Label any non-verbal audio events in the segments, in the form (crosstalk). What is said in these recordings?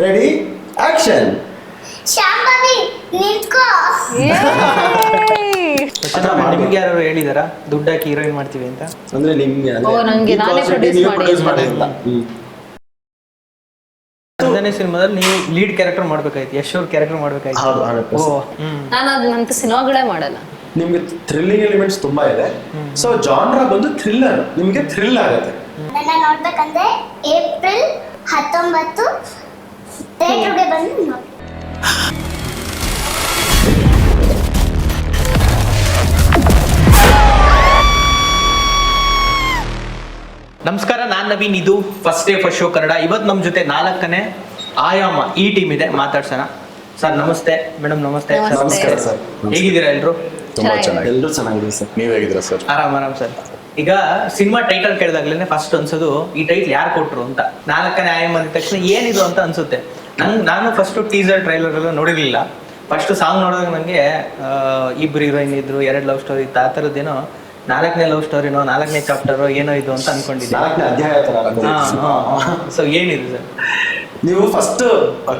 Ready action Shambhavi ನಿಂತ್ಕೋ. (laughs) ನಿಮ್ಗೆ ಯಾರು ಹೇಳಿದಾರಾ? ದುಡ್ಡು ಹಾಕಿ ಹೀರೋಯಿನ್ ಮಾಡ್ತೀವಿ ಅಂತ? ಅಂದ್ರೆ ನಿಮ್ಗೆ ಓ, ನಂಗೆ ನಾನೇ produce ಪ್ರೊಡ್ಯೂಸ್ ಮಾಡಿ ಅಂತ. ಅಂತ ಸಿನಿಮಾದಲ್ಲಿ ನೀವು ಲೀಡ್ ಕ್ಯಾರೆಕ್ಟರ್ ಮಾಡ್ಬೇಕಾಯ್ತು ಯಶ್ ಅವ್ರ ಕ್ಯಾರೆಕ್ಟರ್ ಮಾಡ್ಬೇಕಾಯ್ತು. ಹೌದು ಹಂಡ್ರೆಡ್ ಓ ಹ್ಮ್. ನಾನು ಅದಂತ ಸಿನಿಮಾಗಳೇ ಮಾಡಲ್ಲ. ನಿಮ್ಗೆ ಥ್ರಿಲ್ಲಿಂಗ್ ಎಲಿಮೆಂಟ್ಸ್ ತುಂಬಾ ಇದೆ. ಸೊ ಜಾನ್ರ ಬಂದು ಥ್ರಿಲ್ಲರ್ ನಿಮ್ಗೆ ಥ್ರಿಲ್ ಆಗುತ್ತೆ. ನನ್ನ ನೋಡ್ಬೇಕಂದ್ರೆ ಏಪ್ರಿಲ್ ಹತ್ತೊಂಬತ್ತು ನಮಸ್ಕಾರ ನಾನ್ ನವೀನ್. ಇದು first day first show Kannada. ಇವತ್ತು ನಮ್ಮ ಜೊತೆ ನಾಲ್ಕನೇ ಆಯಾಮ ಈ ಟೀಮ್ ಇದೆ. ಮಾತಾಡ್ಸೋಣ. ಸರ್ ನಮಸ್ತೆ. ಮೇಡಮ್ ನಮಸ್ತೆ. ನಮಸ್ಕಾರ ಸರ್. ಹೇಗಿದ್ದೀರಾ ಎಲ್ರು? ತುಂಬಾ ಚೆನ್ನಾಗಿ ಎಲ್ಲರೂ ಸರ್. ನೀವ್ ಹೇಗಿದ್ದೀರಾ ಸರ್? ಆರಾಮ್ ಆರಾಮ್ ಸರ್. ಈಗ ಸಿನಿಮಾ ಟೈಟಲ್ ಕೇಳಿದಾಗ್ಲೇನೆ ಫಸ್ಟ್ ಅನ್ಸೋದು ಈ ಟೈಟಲ್ ಯಾರು ಕೊಟ್ರು ಅಂತ. ನಾಲ್ಕನೇ ಆಯಾಮ ಅಂದ ತಕ್ಷಣ ಏನಿದು ಅಂತ ಅನ್ಸುತ್ತೆ. ನನ್ ನಾನು ಫಸ್ಟ್ ಟೀಸರ್ ಟ್ರೈಲರ್ ಎಲ್ಲ ನೋಡಿರ್ಲಿಲ್ಲ. ಫಸ್ಟ್ ಸಾಂಗ್ ನೋಡಿದಾಗ ನನಗೆ ಇಬ್ರು ಹೀರೋಯಿನ್ ಇದ್ರು ಎರಡು ಲವ್ ಸ್ಟೋರಿ ಇತ್ತು ಆ ಥರದ್ದೇನೋ ನಾಲ್ಕನೇ ಲವ್ ಸ್ಟೋರಿನೋ ನಾಲ್ಕನೇ ಚಾಪ್ಟರ್ ಏನೋ ಇದು ಅಂತ ಅನ್ಕೊಂಡಿದ್ದೆ ಸೊ ಏನಿದೆ ಸರ್ ನೀವು ಫಸ್ಟ್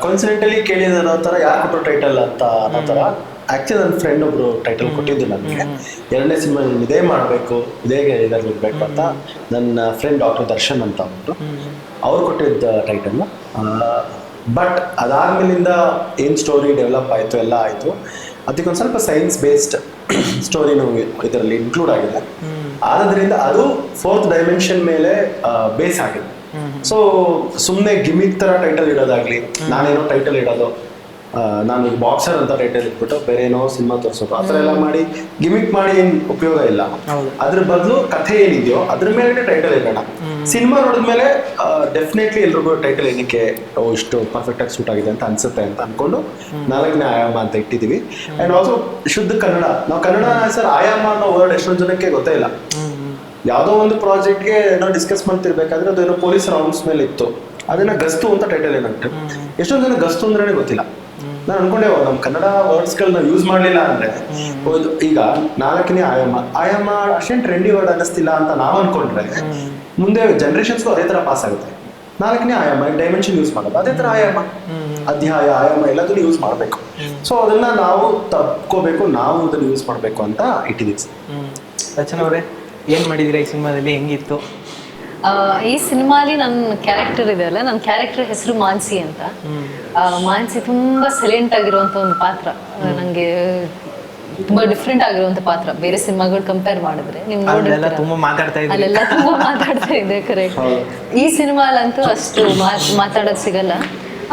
ಕಾನ್ಸಿಡೆಂಟಲಿ ಕೇಳಿದ ಥರ ಯಾರು ಕೊಟ್ಟರು ಟೈಟಲ್ ಅಂತ ಅನ್ನೋ ಥರ ಆಕ್ಚುಲಿ ನನ್ನ ಫ್ರೆಂಡ್ ಒಬ್ರು ಟೈಟಲ್ ಕೊಟ್ಟಿದ್ದು ನನಗೆ ಎರಡನೇ ಸಿನಿಮಾ ಇದೇ ಮಾಡಬೇಕು ಇದೇ ಇದರಲ್ಲಿ ಬೇಕು ಅಂತ ನನ್ನ ಫ್ರೆಂಡ್ ಡಾಕ್ಟರ್ ದರ್ಶನ್ ಅಂತ ಅವರು ಅವ್ರು ಕೊಟ್ಟಿದ್ದ ಟೈಟಲ್ ಬಟ್ ಅದಾದ್ಮೇಲಿಂದ ಏನು ಸ್ಟೋರಿ ಡೆವಲಪ್ ಆಯಿತು ಎಲ್ಲ ಆಯಿತು. ಅದಕ್ಕೊಂದು ಸ್ವಲ್ಪ ಸೈನ್ಸ್ ಬೇಸ್ಡ್ ಸ್ಟೋರಿನೂ ಇದರಲ್ಲಿ ಇನ್ಕ್ಲೂಡ್ ಆಗಿದೆ. ಆದ್ರಿಂದ ಅದು ಫೋರ್ತ್ ಡೈಮೆನ್ಷನ್ ಮೇಲೆ ಬೇಸ್ ಆಗಿದೆ. ಸೊ ಸುಮ್ಮನೆ ಗಿಮಿಕ್ ತರ ಟೈಟಲ್ ಇಡೋದಾಗ್ಲಿ ನಾನೇನೋ ಟೈಟಲ್ ಇಡೋದು ನಾನು ಈಗ ಬಾಕ್ಸರ್ ಅಂತ ಟೈಟಲ್ ಇಟ್ಬಿಟ್ಟು ಬೇರೆ ಏನೋ ಸಿನಿಮಾ ತೋರಿಸೋದು ಆ ಥರ ಎಲ್ಲ ಮಾಡಿ ಗಿಮಿಕ್ ಮಾಡಿ ಏನು ಉಪಯೋಗ ಇಲ್ಲ. ಅದ್ರ ಬದಲು ಕಥೆ ಏನಿದೆಯೋ ಅದ್ರ ಮೇಲೆ ಟೈಟಲ್ ಇಡೋಣ. ಸಿನಿಮಾ ನೋಡಿದ್ಮೇಲೆ ಡೆಫಿನೆಟ್ಲಿ ಎಲ್ರಿಗೂ ಟೈಟಲ್ ಏನಕ್ಕೆ ಇಷ್ಟು ಪರ್ಫೆಕ್ಟ್ ಆಗಿ ಸೂಟ್ ಆಗಿದೆ ಅಂತ ಅನ್ಸುತ್ತೆ ಅಂತ ಅನ್ಕೊಂಡು ನಾಲ್ಕನೇ ಆಯಾಮ ಅಂತ ಇಟ್ಟಿದೀವಿ ಅಂಡ್ ಆಲ್ಸೋ ಶುದ್ಧ ಕನ್ನಡ. ನಾವು ಕನ್ನಡ ಸರ್ ಆಯಾಮ ಅನ್ನೋ ವರ್ಡ್ ಎಷ್ಟೊಂದು ಜನಕ್ಕೆ ಗೊತ್ತೇ ಇಲ್ಲ. ಯಾವ್ದೋ ಒಂದು ಪ್ರಾಜೆಕ್ಟ್ಗೆ ನಾವು ಡಿಸ್ಕಸ್ ಮಾಡ್ತಿರ್ಬೇಕಾದ್ರೆ ಅದೇನೋ ಪೊಲೀಸ್ ರೌಂಡ್ಸ್ ಮೇಲೆ ಇತ್ತು. ಅದನ್ನ ಗಸ್ತು ಅಂತ ಟೈಟಲ್ ಏನಾಗುತ್ತೆ ಎಷ್ಟೊಂದು ಜನ ಗಸ್ತು ಅಂದ್ರೆ ಗೊತ್ತಿಲ್ಲ. ನಾನು ಅನ್ಕೊಂಡೆ ನಮ್ಮ ಕನ್ನಡ ವರ್ಡ್ಸ್ಗಳನ್ನ ಯೂಸ್ ಮಾಡಲಿಲ್ಲ ಅಂದ್ರೆ. ಈಗ ನಾಲ್ಕನೇ ಆಯಾಮ ಆಯಾಮ ಅಷ್ಟೇನು ಟ್ರೆಂಡಿ ವರ್ಡ್ ಅನ್ನಿಸ್ತಿಲ್ಲ ಅಂತ ನಾವು ಅನ್ಕೊಂಡ್ರೆ ಮುಂದೆ ಜನರೇಷನ್ಸ್ ಅದೇ ತರ ಪಾಸ್ ಆಗುತ್ತೆ. ನಾಲ್ಕನೇ ಆಯಾಮ ಡೈಮೆನ್ಷನ್ ಯೂಸ್ ಮಾಡೋದು. ಅದೇ ತರ ಆಯಾಮ ಅಧ್ಯಾಯ ಆಯಾಮ ಎಲ್ಲದನ್ನು ಯೂಸ್ ಮಾಡಬೇಕು. ಸೊ ಅದನ್ನ ನಾವು ತಪ್ಕೋಬೇಕು ನಾವು ಅದನ್ನ ಯೂಸ್ ಮಾಡಬೇಕು ಅಂತ ಇಟ್ಟಿದ್ದೀವಿ. ರಚನಾ ಅವರೇ ಏನ್ ಮಾಡಿದೀರಾ ಈ ಸಿನಿಮಾದಲ್ಲಿ? ಹೆಂಗಿತ್ತು? ಈ ಸಿನಿಮಾಲಿ ನನ್ನ ಕ್ಯಾರೆಕ್ಟರ್ ಇದೆ ಅಲ್ಲ ನನ್ನ ಕ್ಯಾರೆಕ್ಟರ್ ಹೆಸರು ಮಾನ್ಸಿ ಅಂತ. ಮಾನ್ಸಿ ತುಂಬಾ ಸೈಲೆಂಟ್ ಆಗಿರುವಂತ ಒಂದು ಪಾತ್ರ. ನಂಗೆ ತುಂಬಾ ಡಿಫ್ರೆಂಟ್ ಆಗಿರುವಂತ ಪಾತ್ರ. ಬೇರೆ ಸಿನಿಮಾಗಳು ಕಂಪೇರ್ ಮಾಡಿದ್ರೆ ನಿಮ್ ತುಂಬಾ ಮಾತಾಡ್ತಾ ಇದ್ರಿ. ಅಲ್ಲೆಲ್ಲ ತುಂಬಾ ಮಾತಾಡ್ತಾ ಇದೆ ಕರೆಕ್ಟ್ ಈ ಸಿನಿಮಾಲಂತೂ ಅಷ್ಟು ಮಾತ್- ಮಾತಾಡೋದ್ ಸಿಗಲ್ಲ.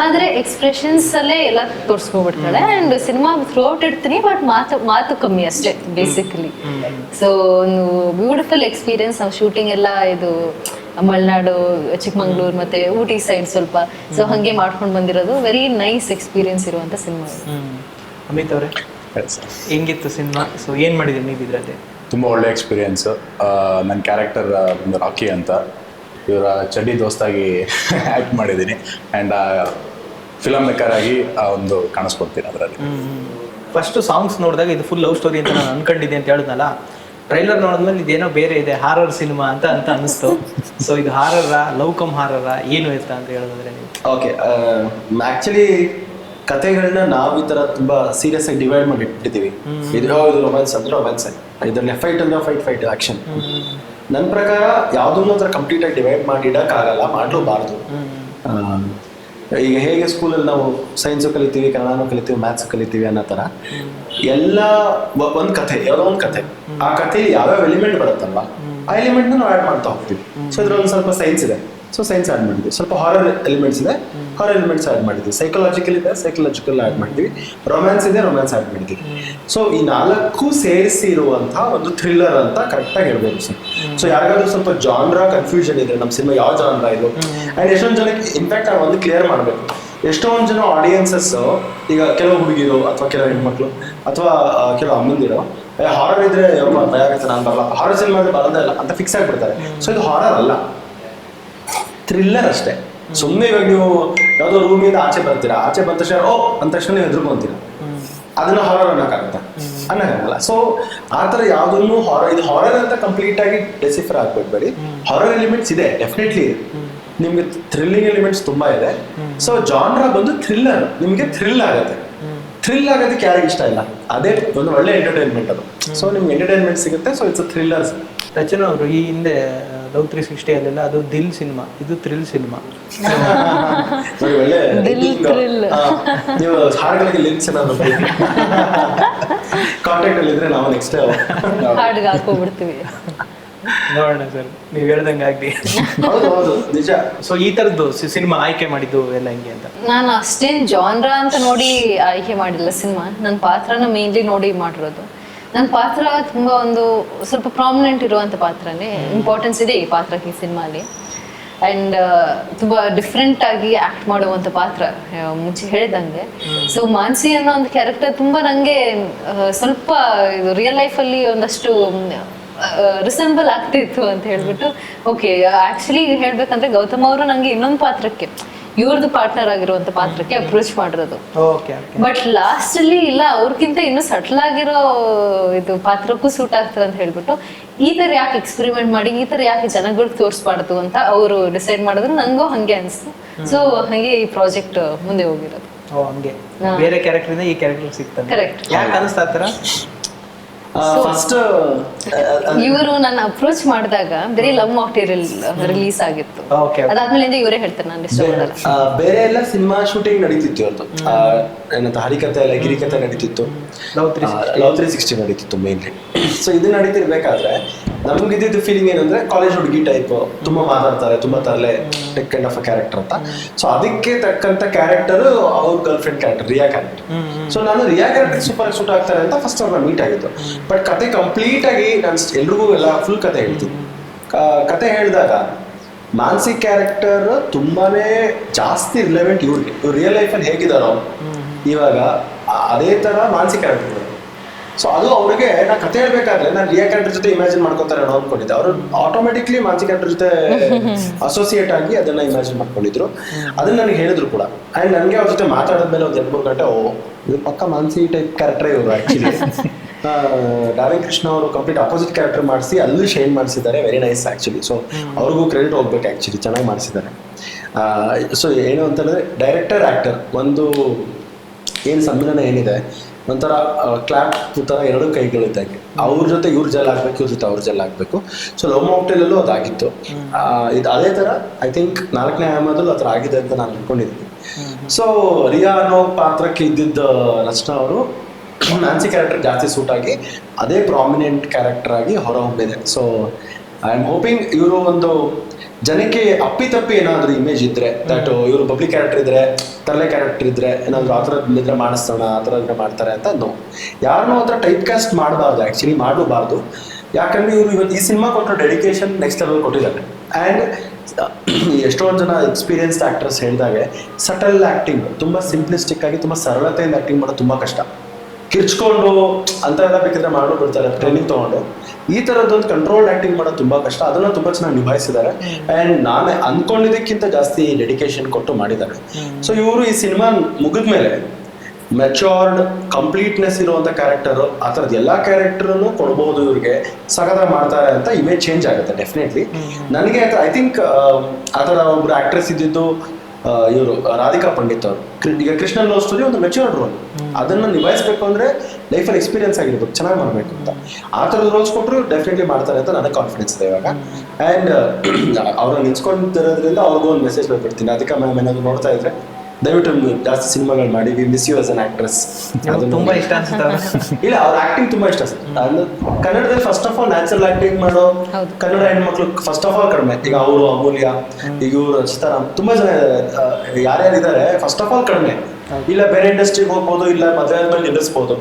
ಆದ್ರೆ ಎಕ್ಸ್ಪ್ರೆಷನ್ಸ್ ಅಲ್ಲೇ ಎಲ್ಲ ತೋರಿಸ್ಕೊಬಿಡ್ತಾಳೆ ಅಂಡ್ ಸಿನಿಮಾ ಥ್ರೂ ಔಟ್ ಇಡ್ತೀನಿ ಬಟ್ ಮಾತು ಮಾತು ಕಮ್ಮಿ ಅಷ್ಟೇ ಬೇಸಿಕಲಿ ಸೊ ಒಂದು ಬ್ಯೂಟಿಫುಲ್ ಎಕ್ಸ್ಪೀರಿಯನ್ಸ್ ನಾವು ಶೂಟಿಂಗ್ ಎಲ್ಲ ಇದು ಮಲೆನಾಡು ಚಿಕ್ಕಮಂಗ್ಳೂರು ಮತ್ತೆ ಊಟಿ ಸೈಡ್ ಸ್ವಲ್ಪ. ಸೊ ಹಂಗೆ ಮಾಡ್ಕೊಂಡು ಬಂದಿರೋದು. ವೆರಿ ನೈಸ್ ಎಕ್ಸ್ಪೀರಿಯನ್ಸ್ ಇರುವಂತ ಸಿನಿಮಾ ಅಮಿತ್ ಅವರೇ? ಹೆಂಗಿತ್ತು ಸಿನಿಮಾ ಸೊ ಏನ್ ಮಾಡಿದ್ರಿ ನೀವು ಇದ್ರಲ್ಲಿ? ತುಂಬ ಒಳ್ಳೆ ಎಕ್ಸ್ಪೀರಿಯನ್ಸ್ ನನ್ನ ಕ್ಯಾರೆಕ್ಟರ್ ಒಂದು ರಾಕಿ ಅಂತ. ಇವರ ಚಡ್ಡಿ ದೋಸ್ತಾಗಿ ಆ್ಯಕ್ಟ್ ಮಾಡಿದ್ದೀನಿ. ಆ್ಯಂಡ್ ಫಿಲಮ್ ಮೇಕರ್ ಆಗಿ ಆ ಒಂದು ಕಾಣಿಸ್ಕೊಡ್ತೀನಿ ಅದರಲ್ಲಿ. ಫಸ್ಟ್ ಸಾಂಗ್ಸ್ ನೋಡಿದಾಗ ಇದು ಫುಲ್ ಲವ್ ಸ್ಟೋರಿ ಅಂತ ನಾನು ಅನ್ಕೊಂಡಿದ್ದೆ ಅಂತ ಹೇಳಿದ್ನಲ್ಲ? ಟ್ರೈಲರ್ ನೋಡಿದ್ಮೇಲೆ ಇದೇನೋ ಬೇರೆ ಇದೆ ಹಾರರ್ ಸಿನಿಮಾ ಅಂತ ಅಂತ ಅನಿಸ್ತು ಸೊ ಇದು ಹಾರರ ಲವ್ ಕಮ್ ಹಾರರ ಏನು ಇರ್ತ ಅಂತ ಹೇಳಿದ್ರೆ ನೀವು? ಓಕೆ ಆ್ಯಕ್ಚುಲಿ ಕತೆಗಳನ್ನ ನಾವು ಈ ತರ ತುಂಬಾ ಸೀರಿಯಸ್ ಆಗಿ ಡಿವೈಡ್ ಮಾಡಿ ಇಟ್ಟಿದ್ದೀವಿ. ಇದು ಇದು ರೊಮ್ಯಾನ್ಸ್ ಅಂದ್ರೆ ರೊಮ್ಯಾನ್ಸ್ ಲೆಫ್ಟ್ ಫೈಟ್ ಅಂದ್ರೆ ಫೈಟ್ ಫೈಟ್ ಆಕ್ಷನ್ ನನ್ನ ಪ್ರಕಾರ ಯಾವುದನ್ನು ಹತ್ರ ಕಂಪ್ಲೀಟ್ ಆಗಿ ಡಿವೈಡ್ ಮಾಡಿ ಇಡೋಕ್ಕಾಗಲ್ಲ ಮಾಡಲೂಬಾರ್ದು. ಈಗ ಹೇಗೆ ಸ್ಕೂಲಲ್ಲಿ ನಾವು ಸೈನ್ಸು ಕಲಿತೀವಿ ಕನ್ನಡನೂ ಕಲಿತೀವಿ ಮ್ಯಾಥ್ಸ್ ಕಲಿತೀವಿ ಅನ್ನೋ ಥರ ಎಲ್ಲ ಒಂದು ಕಥೆ ಯಾವುದೋ ಒಂದು ಕಥೆ. ಆ ಕಥೆಯಲ್ಲಿ ಯಾವ್ಯಾವ ಎಲಿಮೆಂಟ್ ಬರುತ್ತಲ್ವ? ಆ ಎಲಿಮೆಂಟ್ ನಾವು ಆ್ಯಡ್ ಮಾಡ್ತಾ ಹೋಗ್ತೀವಿ. ಸೊ ಇದ್ರಲ್ಲಿ ಒಂದು ಸ್ವಲ್ಪ ಸೈನ್ಸ್ ಇದೆ. ಸೊ ಸೈನ್ಸ್ ಆ್ಯಡ್ ಮಾಡಿದ್ವಿ. ಸ್ವಲ್ಪ ಹಾರರ್ ಎಲಿಮೆಂಟ್ಸ್ ಇದೆ. ಹಾರರ್ ಎಲಿಮೆಂಟ್ಸ್ ಆ್ಯಡ್ ಮಾಡಿದ್ವಿ. ಸೈಕಲಾಜಿಕಲ್ ಇದೆ ಸೈಕಲಾಜಿಕಲ್ ಆ್ಯಡ್ ಮಾಡಿದ್ವಿ. ರೊಮ್ಯಾನ್ಸ್ ಇದೆ ರೊಮ್ಯಾನ್ಸ್ ಆ್ಯಡ್ ಮಾಡಿದ್ವಿ. ಸೊ ಈ ನಾಲ್ಕು ಸೇರಿಸಿ ಇರುವಂತಹ ಒಂದು ಥ್ರಿಲ್ಲರ್ ಅಂತ ಕರೆಕ್ಟಾಗಿ ಹೇಳ್ಬೋದು ಸರ್. ಸೊ ಯಾರಿಗಾದ್ರೂ ಸ್ವಲ್ಪ ಜಾನ್ರಾ ಕನ್ಫ್ಯೂಷನ್ ಇದೆ ನಮ್ಮ ಸಿನಿಮಾ ಯಾವ ಜಾನ್ರಾ ಇದು? ಆ್ಯಂಡ್ ಎಷ್ಟೊಂದು ಜನಕ್ಕೆ ಇನ್ಫ್ಯಾಕ್ಟ್ ನಾನು ಒಂದು ಕ್ಲಿಯರ್ ಮಾಡಬೇಕು. ಎಷ್ಟೊಂದು ಜನ ಆಡಿಯನ್ಸಸ್ ಈಗ ಕೆಲವು ಹುಡುಗಿರು ಅಥವಾ ಕೆಲವು ಹೆಣ್ಮಕ್ಳು ಅಥವಾ ಕೆಲವು ಅಮ್ಮಂದಿರು ಹಾರರ್ ಇದ್ರೆ ಭಯ ಆಗುತ್ತೆ ನಾನು ಬರಲ್ಲ ಹಾರರ್ ಸಿನಿಮಾ ಬರಲ್ಲ ಇಲ್ಲ ಅಂತ ಫಿಕ್ಸ್ ಆಗಿಬಿಡ್ತಾರೆ. ಸೊ ಇದು ಹಾರರ್ ಅಲ್ಲ. ಥ್ರಿಲ್ಲರ್ ಅಷ್ಟೇ. ಸುಮ್ಮನೆ ಇವಾಗ ನೀವು ಯಾವುದೋ ರೂಮಿಂದ ಆಚೆ ಬರ್ತೀರಾ, ಆಚೆ ಬಂದ ತಕ್ಷಣ, ಓ ಅಂದ ತಕ್ಷಣ ನೀವು ಎದುರ್ಕೊಂತೀರಾ? ಅದನ್ನ ಹಾರರ್ ಅನ್ನೋಕ್ಕಾಗತ್ತಾ? ಅನ್ನೋಕ್ಕಾಗಲ್ಲ. ಸೊ ಆ ಥರ ಯಾವುದನ್ನು ಹಾರರ್ ಇದು ಹಾರರ್ ಅಂತ ಕಂಪ್ಲೀಟ್ ಆಗಿ ಡೆಸಿಫರ್ ಆಗ್ಬಿಡ್ಬೇಡಿ ಹಾರರ್ ಎಲಿಮೆಂಟ್ಸ್ ಇದೆ ಡೆಫಿನೆಟ್ಲಿ ಇದೆ. ನಿಮ್ಗೆ ಥ್ರಿಲ್ಲಿಂಗ್ ಎಲಿಮೆಂಟ್ಸ್ ತುಂಬಾ ಇದೆ. ಸೊ ಜಾನ್ರ ಬಂದು ಥ್ರಿಲ್ಲರ್ ನಿಮ್ಗೆ ಥ್ರಿಲ್ ಆಗುತ್ತೆ. ಥ್ರಿಲ್ ಆಗೋದಕ್ಕೆ ಯಾರಿಗೆ ಇಷ್ಟ ಇಲ್ಲ. ಅದೇ ಒಂದು ಒಳ್ಳೆ ಎಂಟರ್ಟೈನ್ಮೆಂಟ್ ಅದು. ಸೊ ನಿಮ್ಗೆ ಎಂಟರ್ಟೈನ್ಮೆಂಟ್ ಸಿಗುತ್ತೆ ಸೊ ಇಟ್ಸ್ ಥ್ರಿಲ್ಲರ್ಸ್ ರಚನಾ ಅವರು ಈ ಹಿಂದೆ ಲವ್ ತ್ರೀ ಸಿಕ್ಸ್ಟಿ ಅಲ್ಲೆಲ್ಲ ಅದು ದಿಲ್ ಸಿನಿಮಾ ಇದು ಥ್ರಿಲ್ ಸಿನಿಮಾ. (laughs) ನೋಡಿ ಒಳ್ಳೆ ದಿಲ್ linking, thrill. ಆ, ನೀವು ಹಾಡುಗಳಿಗೆ ಲಿಂಕ್ಸ್ ಏನಾದ್ರು ಕಾಂಟ್ಯಾಕ್ಟ್ ಅಲ್ಲಿ ಇದ್ರೆ ನಾವು ನೆಕ್ಸ್ಟ್ ಹಾಡ್ಗೆ ಹಾಕೋಬಿಡ್ತೀವಿ. ನೋಡೋಣ ಸರ್ ನೀವು ಹೇಳ್ದಂಗೆ ಆಗಲಿ. ಹೌದು ಹೌದು ನಿಜ. ಸೊ ಈ ಥರದ್ದು ಸಿನಿಮಾ ಆಯ್ಕೆ ಮಾಡಿದ್ದು ಎಲ್ಲ ಹೆಂಗೆ ಅಂತ? ನಾನು ಅಷ್ಟೇನ್ ಜಾನ್ರ ಅಂತ ನೋಡಿ ಆಯ್ಕೆ ಮಾಡಿಲ್ಲ ಸಿನಿಮಾ. ನನ್ನ ಪಾತ್ರನ ಮೇನ್ಲಿ ನೋಡಿ ಮಾಡಿರೋದು. ನನ್ನ ಪಾತ್ರ ತುಂಬಾ ಒಂದು ಸ್ವಲ್ಪ ಪ್ರಾಮಿನೆಂಟ್ ಇರುವಂತ ಪಾತ್ರನೇ ಇಂಪಾರ್ಟೆನ್ಸ್ ಇದೆ ಈ ಪಾತ್ರಕ್ಕೆ ಈ ಸಿನಿಮಾಲಿ. ಅಂಡ್ ತುಂಬಾ ಡಿಫ್ರೆಂಟ್ ಆಗಿ ಆಕ್ಟ್ ಮಾಡುವಂತ ಪಾತ್ರ ಮುಂಚೆ ಹೇಳಿದಂಗೆ. ಸೊ ಮಾನ್ಸಿ ಅನ್ನೋ ಒಂದು ಕ್ಯಾರೆಕ್ಟರ್ ತುಂಬಾ ನಂಗೆ ಸ್ವಲ್ಪ ಇದು ರಿಯಲ್ ಲೈಫಲ್ಲಿ ಒಂದಷ್ಟು ರಿಸೆಂಬಲ್ ಆಗ್ತಿತ್ತು ಅಂತ ಹೇಳ್ಬಿಟ್ಟು ಓಕೆ ಆಕ್ಚುಲಿ ಹೇಳ್ಬೇಕಂದ್ರೆ ಗೌತಮ್ ಅವರು ನಂಗೆ ಇನ್ನೊಂದು ಪಾತ್ರಕ್ಕೆ ಇವ್ರದ್ದು ಪಾರ್ಟ್ನರ್ ಆಗಿರುವಂತ ಪಾತ್ರಕ್ಕೆ ಅಪ್ರೋಚ್ ಮಾಡಿರೋದು. ಓಕೆ ಬಟ್ ಲಾಸ್ಟ್ ಅಲ್ಲಿ ಇಲ್ಲ ಅವ್ರಿಗಿಂತ ಇನ್ನು ಸಟಲ್ ಆಗಿರೋ ಇದು ಪಾತ್ರಕ್ಕೂ ಸೂಟ್ ಆಗ್ತದೆ ಅಂತ ಹೇಳ್ಬಿಟ್ಟು ಈ ತರ ಯಾಕೆ ಎಕ್ಸ್ಪೆರಿಮೆಂಟ್ ಮಾಡಿ ಈ ತರ ಯಾಕೆ ಜನಗಳು ತೋರಿಸ್ಬಾರ್ದು ಅಂತ ಅವರು ಡಿಸೈಡ್ ಮಾಡಿದ್ರು. ನಂಗೂ ಹಂಗೆ ಅನ್ಸ್ತು. ಸೊ ಹಾಗೆ ಈ ಪ್ರಾಜೆಕ್ಟ್ ಮುಂದೆ ಹೋಗಿರೋದು. ಓ ಹಂಗೆ. ಬೇರೆ ಕ್ಯಾರೆಕ್ಟರ್ ಈ ಕ್ಯಾರೆಕ್ಟರ್ ಸಿಗ್ತಾನೆ ಕರೆಕ್ಟ್ ಯಾಕೆ ಅನಿಸ್ತಾ ಫಸ್ಟ್ ಇವರು ನನ್ನ ಅಪ್ರೋಚ್ ಮಾಡಿದಾಗ ಬರೀ ಲವ್ ಮಾಕ್ಟೇರಿಯಲ್ ರಿಲೀಸ್ ಆಗಿತ್ತು. ಅದಾದ್ಮೇಲಿಂದ ಅದಾದ್ಮೇಲೆ ಇವರೇ ಹೇಳ್ತಾರೆ ನಾನು ಇಷ್ಟ ಮಾಡಲ್ಲ. ಬೇರೆ ಎಲ್ಲ ಸಿನಿಮಾ ಶೂಟಿಂಗ್ ನಡೀತಿತ್ತು ಇವತ್ತು. ಏನಂತ ಹರಿಕತೆ ಎಲ್ಲ ಗಿರಿಕತೆ ನಡೀತಿತ್ತು. ಲವ್ ತ್ರೀ ಸಿಕ್ಸ್ಟಿ ನಡೀತಿತ್ತು ಮೇನ್ಲಿ ಸೊ ಇದು ನಡೀತಿರ್ಬೇಕಾದ್ರೆ ನಮ್ಗೆ ಇದ್ದಿದ್ದು ಫೀಲಿಂಗ್ ಏನಂದ್ರೆ ಕಾಲೇಜ್ ಹುಡುಗಿ ಟೈಪ್ ತುಂಬಾ ಮಾತಾಡ್ತಾರೆ ತುಂಬಾ ತರಲೆ ಕೈಂಡ್ ಆಫ್ ಅ ಕ್ಯಾರೆಕ್ಟರ್ ಅಂತ. ಸೊ ಅದಕ್ಕೆ ತಕ್ಕಂತ ಕ್ಯಾರೆಕ್ಟರ್ ಅವ್ರ girlfriend character Riya character so ನಾನು ರಿಯಾ ಕ್ಯಾರೆಕ್ಟರ್ ಸೂಪರ್ ಸೂಟ್ ಆಗ್ತಾರೆ ಅಂತ ಫಸ್ಟ್ ಅವ್ರನ್ನ ಮೀಟ್ ಆಗಿತ್ತು ಬಟ್ ಕತೆ ಕಂಪ್ಲೀಟ್ ಆಗಿ ನಾನು ಎಲ್ರಿಗೂ ಎಲ್ಲ ಫುಲ್ ಕತೆ ಹೇಳ್ತೀನಿ. ಕತೆ ಹೇಳಿದಾಗ ಮಾನ್ಸಿ ಕ್ಯಾರೆಕ್ಟರ್ ತುಂಬಾನೇ ಜಾಸ್ತಿ ರಿಲೆವೆಂಟ್ ಇವ್ರಿಗೆ. ಇವ್ರು ರಿಯಲ್ ಲೈಫಲ್ಲಿ ಹೇಗಿದಾರೋ ಇವಾಗ ಅದೇ ತರ ಮಾನ್ಸಿ ಕ್ಯಾರೆಕ್ಟರ್ ಸೊ ಅದು ಅವ್ರಿಗೆ ನಾ ಕತೆ ಹೇಳ್ಬೇಕಾದ್ರೆ ನಾನು ರಿಯಾ ಕ್ಯಾರೆಕ್ಟರ್ ಜೊತೆ ಇಮ್ಯಾಜಿನ್ ಮಾಡ್ಕೊತಾರೆ ಅನ್ನೋ ಅನ್ಕೊಂಡಿದ್ದೆ. ಅವರು ಆಟೋಮೆಟಿಕ್ಲಿ ಮಾನ್ಸಿ ಕ್ಯಾರೆಕ್ಟರ್ ಜೊತೆ (laughs) ಅಸೋಸಿಯೇಟ್ ಆಗಿ ಅದನ್ನ ಇಮ್ಯಾಜಿನ್ ಮಾಡ್ಕೊಂಡಿದ್ರು. ಅದನ್ನ ನನಗೆ ಹೇಳಿದ್ರು ಕೂಡ. ಅಂಡ್ ನನಗೆ ಅವ್ರ ಜೊತೆ ಮಾತಾಡಿದ್ಮೇಲೆ ಒಂದು ಎರಡು ಮೂರು ಗಂಟೆ ಓ ಇದು ಪಕ್ಕ ಮಾನ್ಸಿ ಟೈಪ್ ಕ್ಯಾರೆಕ್ಟರ್ ಇವರು ಆಕ್ಚುಲಿ ಡಾವಿಂಗ್ ಕೃಷ್ಣ ಅವರು ಕಂಪ್ಲೀಟ್ ಅಪೋಸಿಟ್ ಕ್ಯಾರೆಕ್ಟರ್ ಮಾಡಿಸಿ ಅಲ್ಲಿ ಶೈನ್ ಮಾಡಿಸಿದ್ದಾರೆ. ವೆರಿ ನೈಸ್ ಆಕ್ಚುಲಿ ಸೊ ಅವ್ರಿಗೂ ಕ್ರೆಡಿಟ್ ಹೋಗ್ಬೇಕು ಆಕ್ಚುಲಿ ಚೆನ್ನಾಗಿ ಮಾಡಿಸಿದ್ದಾರೆ. ಸೊ ಏನು ಅಂತಂದ್ರೆ ಡೈರೆಕ್ಟರ್ ಆಕ್ಟರ್ ಒಂದು ಏನು ಸಮ್ಮಿಲನ ಏನಿದೆ ಒಂಥರ ಕ್ಲಾಪ್ ಥರ ಎರಡು ಕೈಗಳಿದ್ದಂಗೆ ಅವ್ರ ಜೊತೆ ಇವ್ರ ಜಲ್ ಆಗ್ಬೇಕು ಇವ್ರ ಜೊತೆ ಅವ್ರ ಜಲ್ ಆಗ್ಬೇಕು ಸೊ ಲವ್ ಮಾಕ್ಟೇಲಲ್ಲೂ ಅದಾಗಿತ್ತು. ಇದು ಅದೇ ಥರ ಐ ಥಿಂಕ್ ನಾಲ್ಕನೇ ಆಯಾಮದಲ್ಲೂ ಆ ಥರ ಆಗಿದೆ ಅಂತ ನಾನು ಅನ್ಕೊಂಡಿದ್ದೀನಿ. ಸೊ ರಿಯಾ ಅನ್ನೋ ಪಾತ್ರಕ್ಕೆ ಇದ್ದಿದ್ದ ರಚನಾ ಅವರು ನ್ಯಾನ್ಸಿ ಕ್ಯಾರೆಕ್ಟರ್ ಜಾಸ್ತಿ ಸೂಟ್ ಆಗಿ ಅದೇ ಪ್ರಾಮಿನೆಂಟ್ ಕ್ಯಾರೆಕ್ಟರ್ ಆಗಿ ಹೊರಹೊಮ್ಮಿದೆ ಸೊ ಐ ಆಮ್ ಹೋಪಿಂಗ್ ಇವರು ಒಂದು ಜನಕ್ಕೆ ಅಪ್ಪಿತಪ್ಪಿ ಏನಾದರೂ ಇಮೇಜ್ ಇದ್ರೆ ದಟ್ ಇವರು ಪಬ್ಲಿಕ್ ಕ್ಯಾರೆಕ್ಟರ್ ಇದ್ರೆ ತರಲೆ ಕ್ಯಾರೆಕ್ಟರ್ ಇದ್ರೆ ಏನಾದ್ರು ಆ ಥರದ್ರೆ ಮಾಡಿಸೋಣ ಆ ಥರ ಇದ್ರೆ ಮಾಡ್ತಾರೆ ಅಂತ ನೋ ಯಾರನ್ನೂ ಆ ಥರ ಟೈಪ್ ಕಾಸ್ಟ್ ಮಾಡಬಾರ್ದು ಆ್ಯಕ್ಚುಲಿ ಮಾಡಬಾರ್ದು. ಯಾಕಂದ್ರೆ ಇವರು ಇವತ್ತು ಈ ಸಿನಿಮಾ ಕೊಟ್ಟರು ಡೆಡಿಕೇಶನ್ ನೆಕ್ಸ್ಟ್ ಲೆವೆಲ್ ಕೊಟ್ಟಿದ್ದಾರೆ. ಆ್ಯಂಡ್ (clears throat) ಎಷ್ಟೊಂದು ಜನ ಎಕ್ಸ್ಪೀರಿಯನ್ಸ್ಡ್ ಆ್ಯಕ್ಟರ್ಸ್ ಹೇಳಿದಾಗೆ ಸಟಲ್ ಆ್ಯಕ್ಟಿಂಗ್ ತುಂಬ ಸಿಂಪ್ಲಿಸ್ಟಿಕ್ ಆಗಿ ತುಂಬ ಸರಳತೆಯಿಂದ ಆ್ಯಕ್ಟಿಂಗ್ ಮಾಡೋದು ತುಂಬ ಕಷ್ಟ. ಕಿರ್ಚ್ಕೊಂಡು ಅಂತ ಎಲ್ಲ ಬೇಕಿದ್ರೆ ಮಾಡೋ ಬಿಡ್ತಾರೆ ಟ್ರೈನಿಂಗ್ ತಗೊಂಡು. ಈ ತರದೊಂದು ಕಂಟ್ರೋಲ್ಡ್ ಆಕ್ಟಿಂಗ್ ಮಾಡೋದು ತುಂಬಾ ಕಷ್ಟ. ಅದನ್ನ ತುಂಬಾ ಚೆನ್ನಾಗಿ ನಿಭಾಯಿಸಿದ್ದಾರೆ. ಅಂಡ್ ನಾನು ಅನ್ಕೊಂಡಿದ್ದಕ್ಕಿಂತ ಜಾಸ್ತಿ ಡೆಡಿಕೇಶನ್ ಕೊಟ್ಟು ಮಾಡಿದ್ದಾರೆ. ಸೊ ಇವರು ಈ ಸಿನಿಮಾ ಮುಗಿದ್ಮೇಲೆ ಮೆಚೋರ್ಡ್ ಕಂಪ್ಲೀಟ್ನೆಸ್ ಇರುವಂತ ಕ್ಯಾರೆಕ್ಟರ್ ಆ ಥರದ್ದು ಎಲ್ಲ ಕ್ಯಾರೆಕ್ಟರ್ನು ಕೊಡ್ಬೋದು ಇವ್ರಿಗೆ. ಸಗದ ಮಾಡ್ತಾರೆ ಅಂತ ಇಮೇಜ್ ಚೇಂಜ್ ಆಗುತ್ತೆ ಡೆಫಿನೆಟ್ಲಿ ನನಗೆ ಐ ಥಿಂಕ್ ಆ ಥರ ಒಬ್ರು ಆಕ್ಟ್ರೆಸ್ ಇದ್ದಿದ್ದು ಇವರು, ರಾಧಿಕಾ ಪಂಡಿತ್ ಅವರು. ಈಗ ಕೃಷ್ಣನ್ ಲವ್ ಸ್ಟೋರಿ ಒಂದು ಮೆಚೂರ್ಡ್ ರೋಲ್ ಅದನ್ನ ನಿಭಾಯಿಸಬೇಕು ಅಂದ್ರೆ ಲೈಫಲ್ಲಿ ಎಕ್ಸ್ಪೀರಿಯನ್ಸ್ ಆಗಿರ್ಬೇಕು, ಚೆನ್ನಾಗಿ ಮಾಡಬೇಕು ಅಂತ. ಆ ಥರದ ರೋಲ್ಸ್ ಕೊಟ್ಟರು ಡೆಫಿನೆಟ್ಲಿ ಮಾಡ್ತಾರೆ ಅಂತ ನನಗೆ ಕಾನ್ಫಿಡೆನ್ಸ್ ಇದೆ ಇವಾಗ. ಆ್ಯಂಡ್ (clears throat) ಅವ್ರನ್ನ ನಿಲ್ಸ್ಕೊಂಡಿರೋದ್ರಿಂದ ಅವ್ರಿಗೂ ಒಂದು ಮೆಸೇಜ್ ಬರ್ಬಿಡ್ತೀನಿ. ಅದಕ್ಕೆ ಮ್ಯಾಮ್ ಏನಾದ್ರು ನೋಡ್ತಾ ಇದ್ರೆ. ದಯವಿಟ್ಟು ನಿಮ್ಗೆ ಜಾಸ್ತಿ ಸಿನಿಮಾಗಳು ಮಾಡಿ we miss you as an actress ತುಂಬಾ ಇಷ್ಟ ಅನ್ಸುತ್ತೆ ಅವ್ರು. ಇಲ್ಲ ಅವ್ರ ಆಕ್ಟಿಂಗ್ ತುಂಬಾ ಇಷ್ಟ ಅಂದ್ರೆ ಕನ್ನಡದಲ್ಲಿ first of all natural acting ಮಾಡೋ ಕನ್ನಡ ಹೆಣ್ಮಕ್ಳು ಫಸ್ಟ್ ಆಫ್ ಆಲ್ ಕಡಿಮೆ. ಈಗ ಅವರು ಅಮೂಲ್ಯ ಈಗ ಇವರು ರಚಿತಾರಾಮ್ ತುಂಬಾ ಜನ ಇದ್ದಾರೆ ಯಾರ್ಯಾರು ಇದ್ದಾರೆ ಫಸ್ಟ್ ಆಫ್ ಆಲ್ ಕಡಿಮೆ. ಇಲ್ಲ ಬೇರೆ ಇಂಡಸ್ಟ್ರಿಗೆ ಹೋಗ್ಬೋದು ಇಲ್ಲ ಮದುವೆ ಆದ್ಮೇಲೆ ನಿಲ್ಲಿಸ್ಬೋದು.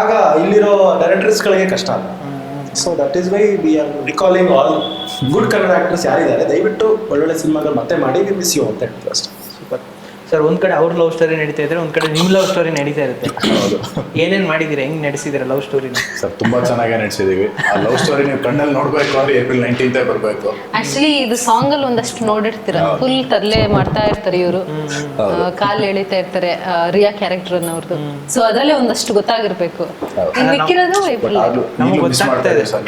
ಆಗ ಇಲ್ಲಿರೋ ಡೈರೆಕ್ಟರ್ಸ್ಗಳಿಗೆ ಕಷ್ಟ. So that is why we are recalling all good Kannada actors ಯಾರಿದ್ದಾರೆ. ದಯವಿಟ್ಟು ಒಳ್ಳೊಳ್ಳೆ ಸಿನಿಮಾಗಳು ಮತ್ತೆ ಮಾಡಿ ವಿ ಮಿಸ್ ಯು ಅಂತ ಹೇಳ್ತೀವಿ ಅಷ್ಟೇ. ಸರ್ ಒಂದ್ ಕಡೆ ಅವ್ರ ಲವ್ ಸ್ಟೋರಿ ನಡೀತಾ ಇದ್ರೆ ಒಂದ್ ಕಡೆ ನಿಮ್ ಲವ್ ಸ್ಟೋರಿ ನಡೀತಾ ಇರುತ್ತೆ. ಹೌದು. ಏನೇನ್ ಮಾಡಿದೀರಾ ಹೆಂಗ್ ನಡೆಸಿದಿರ ಲವ್ ಸ್ಟೋರಿ ಸರ್ ತುಂಬಾ ಚೆನ್ನಾಗಿ ನಡೆಸಿದೀವಿ. ಆ ಲವ್ ಸ್ಟೋರಿ ನೀವು ಕಣ್ಣಲ್ಲಿ ನೋಡ್ಬೇಕು ಅಂದ್ರೆ ಏಪ್ರಿಲ್ ನೈನ್ಟೀನ್ತೇ ಬರಬೇಕು. ಆಕ್ಚುಲಿ ಇದು ಸಾಂಗ್ ಅಲ್ಲಿ ಒಂದಷ್ಟು ನೋಡಿರ್ತೀರ. ಫುಲ್ ತರ್ಲೆ ಮಾಡ್ತಾ ಇರ್ತಾರೆ ಇವರು. ಕಾಲ್ ಎಳಿತಾ ಇರ್ತಾರೆ ಆ, ರಿಯಾ ಕ್ಯಾರೆಕ್ಟರ್ ಅನ್ನೋರ್ದು. ಸೊ ಅದ್ರಲ್ಲಿ ಒಂದಷ್ಟು ಗೊತ್ತಾಗಿರ್ಬೇಕು. ಇನ್ ಮಿಕ್ಕಿರೋದು ಬಟ್ ಏಪ್ರಿಲ್ ಆದ್ರೂ ನಮ್ಗೆ ಈಗಲೂ ಮಿಸ್ ಗೊತ್ತಾಗ್ತಾ ಮಾಡ್ತಾ ಇದೆ ಇದೆ ಸರ್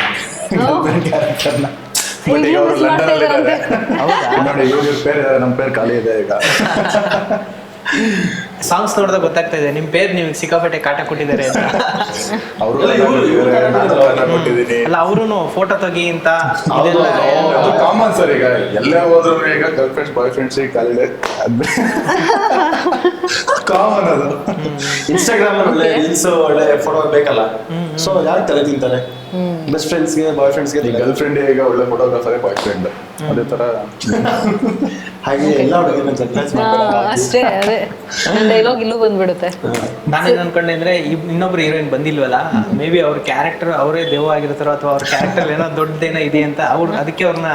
ಕ್ಯಾರೆಕ್ಟರ್ನ (laughs) ಬಟ್ ಈಗ ಅವರು ಲಂಡನ್ ಅಲ್ಲಿ ಇದ್ದಾರೆ. ಹೌದಾ? ನೋಡಿ ಇವ್ರ ಪೇರ್ ನಮ್ಮ ಪೇರ್ ಖಾಲಿ ಇದೆ ಈಗ. (laughs) ಸಾಂಗ್ಸ್ ನೋಡಿದಾಗ ಗೊತ್ತಾಗ್ತಾ ಇದೆ ನಿಮ್ ಪೇರ್ ನಿಮ್ಗೆ ಸಿಕ್ಕಾಪಟ್ಟೆ ಕಾಟ ಕೊಟ್ಟಿದ್ದಾರೆ ಅಂತ. ಅವರು ಅಲ್ಲ ಅವರು ಫೋಟೋ ತೆಗಿ ಅಂತ ಕಾಮನ್ ಸರ್ ಈಗ ಎಲ್ಲೇ ಹೋದ್ರು ಈಗ ಗರ್ಲ್ ಫ್ರೆಂಡ್ಸ್ ಬಾಯ್ ಫ್ರೆಂಡ್ಸ್ ಕಾಲಿದೆ ಕಾಮನ್ ಅದು. ಇನ್ಸ್ಟಾಗ್ರಾಮ್ ಒಳ್ಳೆ ರೀಲ್ಸ್ ಒಳ್ಳೆ ಫೋಟೋ ಬೇಕಲ್ಲ? ಸೊ ಯಾರು ತಲೆ ತಿಂತಾರೆ? ಬೆಸ್ಟ್ ಫ್ರೆಂಡ್ಸ್ಗೆ ಬಾಯ್ ಫ್ರೆಂಡ್ಸ್ಗೆ ಗರ್ಲ್ಫ್ರೆಂಡ್ ಗರ್ಲ್ ಫ್ರೆಂಡ್ ಈಗ ಒಳ್ಳೆ ಫೋಟೋಗ್ರಾಫರ್ ಬಾಯ್ ಫ್ರೆಂಡ್ ಅದೇ ತರ. ಹಾಗೆ ಎಲ್ಲ ಹುಡುಗಿನ ಅಷ್ಟೇ ಅದೇ. (laughs) ಡೈಲಾಗ್ ಇಲ್ಲೂ ಬಂದ್ಬಿಡುತ್ತೆ. ನಾನೇನ್ ಅನ್ಕೊಂಡೆ ಅಂದ್ರೆ ಇನ್ನೊಬ್ರು ಹೀರೋಯಿನ್ ಬಂದಿಲ್ವಲ್ಲ ಮೇ ಬಿ ಅವ್ರ ಕ್ಯಾರೆಕ್ಟರ್ ಅವರೇ ದೇವ ಆಗಿರ್ತಾರೋ ಅಥವಾ ಅವ್ರ ಕ್ಯಾರೆಕ್ಟರ್ ಏನೋ ದೊಡ್ಡದೇನೋ ಇದೆ ಅಂತ ಅವ್ರು ಅದಕ್ಕೆ ಅವ್ರನ್ನ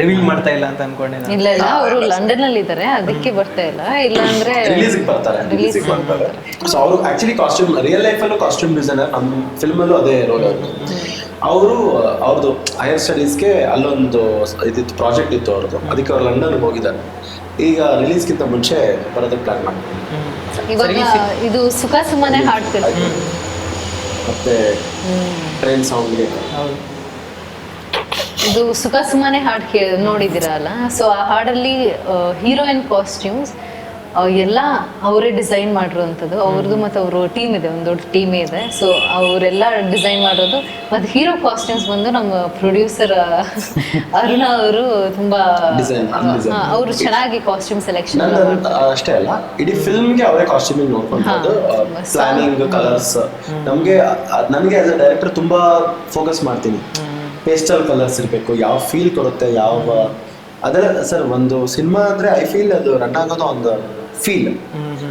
ರಿವೀಲ್ ಮಾಡ್ತಾ ಇಲ್ಲ ಅಂತ ಅನ್ಕೊಂಡೆ ನಾನು. ಇಲ್ಲ ಇಲ್ಲ ಅವರು ಲಂಡನ್ ಅಲ್ಲಿ ಇದ್ದಾರೆ ಅದಕ್ಕೆ ಬರ್ತಾ ಇಲ್ಲ. ಇಲ್ಲ ಅಂದ್ರೆ ರಿಲೀಸ್ ಬರ್ತಾರೆ. ರಿಲೀಸ್ ಸೊ ಅವರು ಆಕ್ಚುಲಿ ಕಾಸ್ಟ್ಯೂಮ್ ರಿಯಲ್ ಲೈಫಲ್ಲೂ ಕಾಸ್ಟ್ಯೂಮ್ ಡಿಸೈನರ್ ನಮ್ಮ ಫಿಲ್ಮಲ್ಲೂ ಅದೇ ರೋಲ್ ಅವರು. ಅವರು ಅವ್ರದ್ದು ಹೈಯರ್ ಸ್ಟಡೀಸ್ಗೆ ಅಲ್ಲೊಂದು ಇದಿತ್ತು ಪ್ರಾಜೆಕ್ಟ್ ಇತ್ತು ಅವ್ರದ್ದು. ಅದಕ್ಕೆ ಅವ್ರು ಲಂಡನ್ಗೆ ಹೋಗಿದ್ದಾರೆ. ಈಗ ರಿಲೀಸ್ಗಿಂತ ಮುಂಚೆ ಬರೋದಕ್ಕೆ ಪ್ಲಾನ್ ಮಾಡ್ತಾರೆ. ಇವಾಗ ಇದು ಸುಖ ಸುಮ್ಮನೆ ಹಾಡ್ತಿಲ್ಲ ಮತ್ತೆ ಟ್ರೈನ್ ಸಾಂಗ್ ಇದು ಸುಖ ಸುಮ್ಮನೆ ಹಾಡು ಕೇ ನೋಡಿದಿರಲ್ಲ ಸೊ ಆ ಹಾಡಲ್ಲಿ ಹೀರೋಯಿನ್ ಕಾಸ್ಟ್ಯೂಮ್ಸ್ ಎಲ್ಲ ಅವರೇ ಡಿಸೈನ್ ಮಾಡಿರುವಂಥದ್ದು. ಅವ್ರದ್ದು ಮತ್ತು ಅವರು ಟೀಮ್ ಇದೆ ಒಂದು ದೊಡ್ಡ ಟೀಮೇ ಇದೆ. ಸೊ ಅವರೆಲ್ಲ ಡಿಸೈನ್ ಮಾಡೋದು ಮತ್ತು ಹೀರೋ ಕಾಸ್ಟ್ಯೂಮ್ಸ್ ಬಂದು ನಮ್ಮ ಪ್ರೊಡ್ಯೂಸರ್ ಅರುಣ ಅವರು ತುಂಬಾ. ಅವರು ಚೆನ್ನಾಗಿ ಕಾಸ್ಟ್ಯೂಮ್ ಸೆಲೆಕ್ಷನ್ ಅಷ್ಟೇ ಅಲ್ಲ ಇಡೀ ಫಿಲ್ಮ್ಗೆ ಅವರೇ ಕಾಸ್ಟ್ಯೂಮ್ ನೋಡ್ಕೊಂಡು. ಪ್ಲಾನಿಂಗ್ ಕಲರ್ಸ್ ನಮಗೆ ನನಗೆ ಆಸ್ ಅ ಡೈರೆಕ್ಟರ್ ತುಂಬಾ ಫೋಕಸ್ ಮಾಡ್ತೀನಿ. ಪೇಸ್ಟಲ್ ಕಲರ್ಸ್ ಇರಬೇಕು ಯಾವ ಫೀಲ್ ಕೊಡುತ್ತೆ ಯಾವ ಅದರ ಸರ್ ಒಂದು ಸಿನಿಮಾ ಅಂದ್ರೆ ಐ ಫೀಲ್ ಅದು ರನ್ ಆಗೋದು ಒಂದು ಫೀಲ್.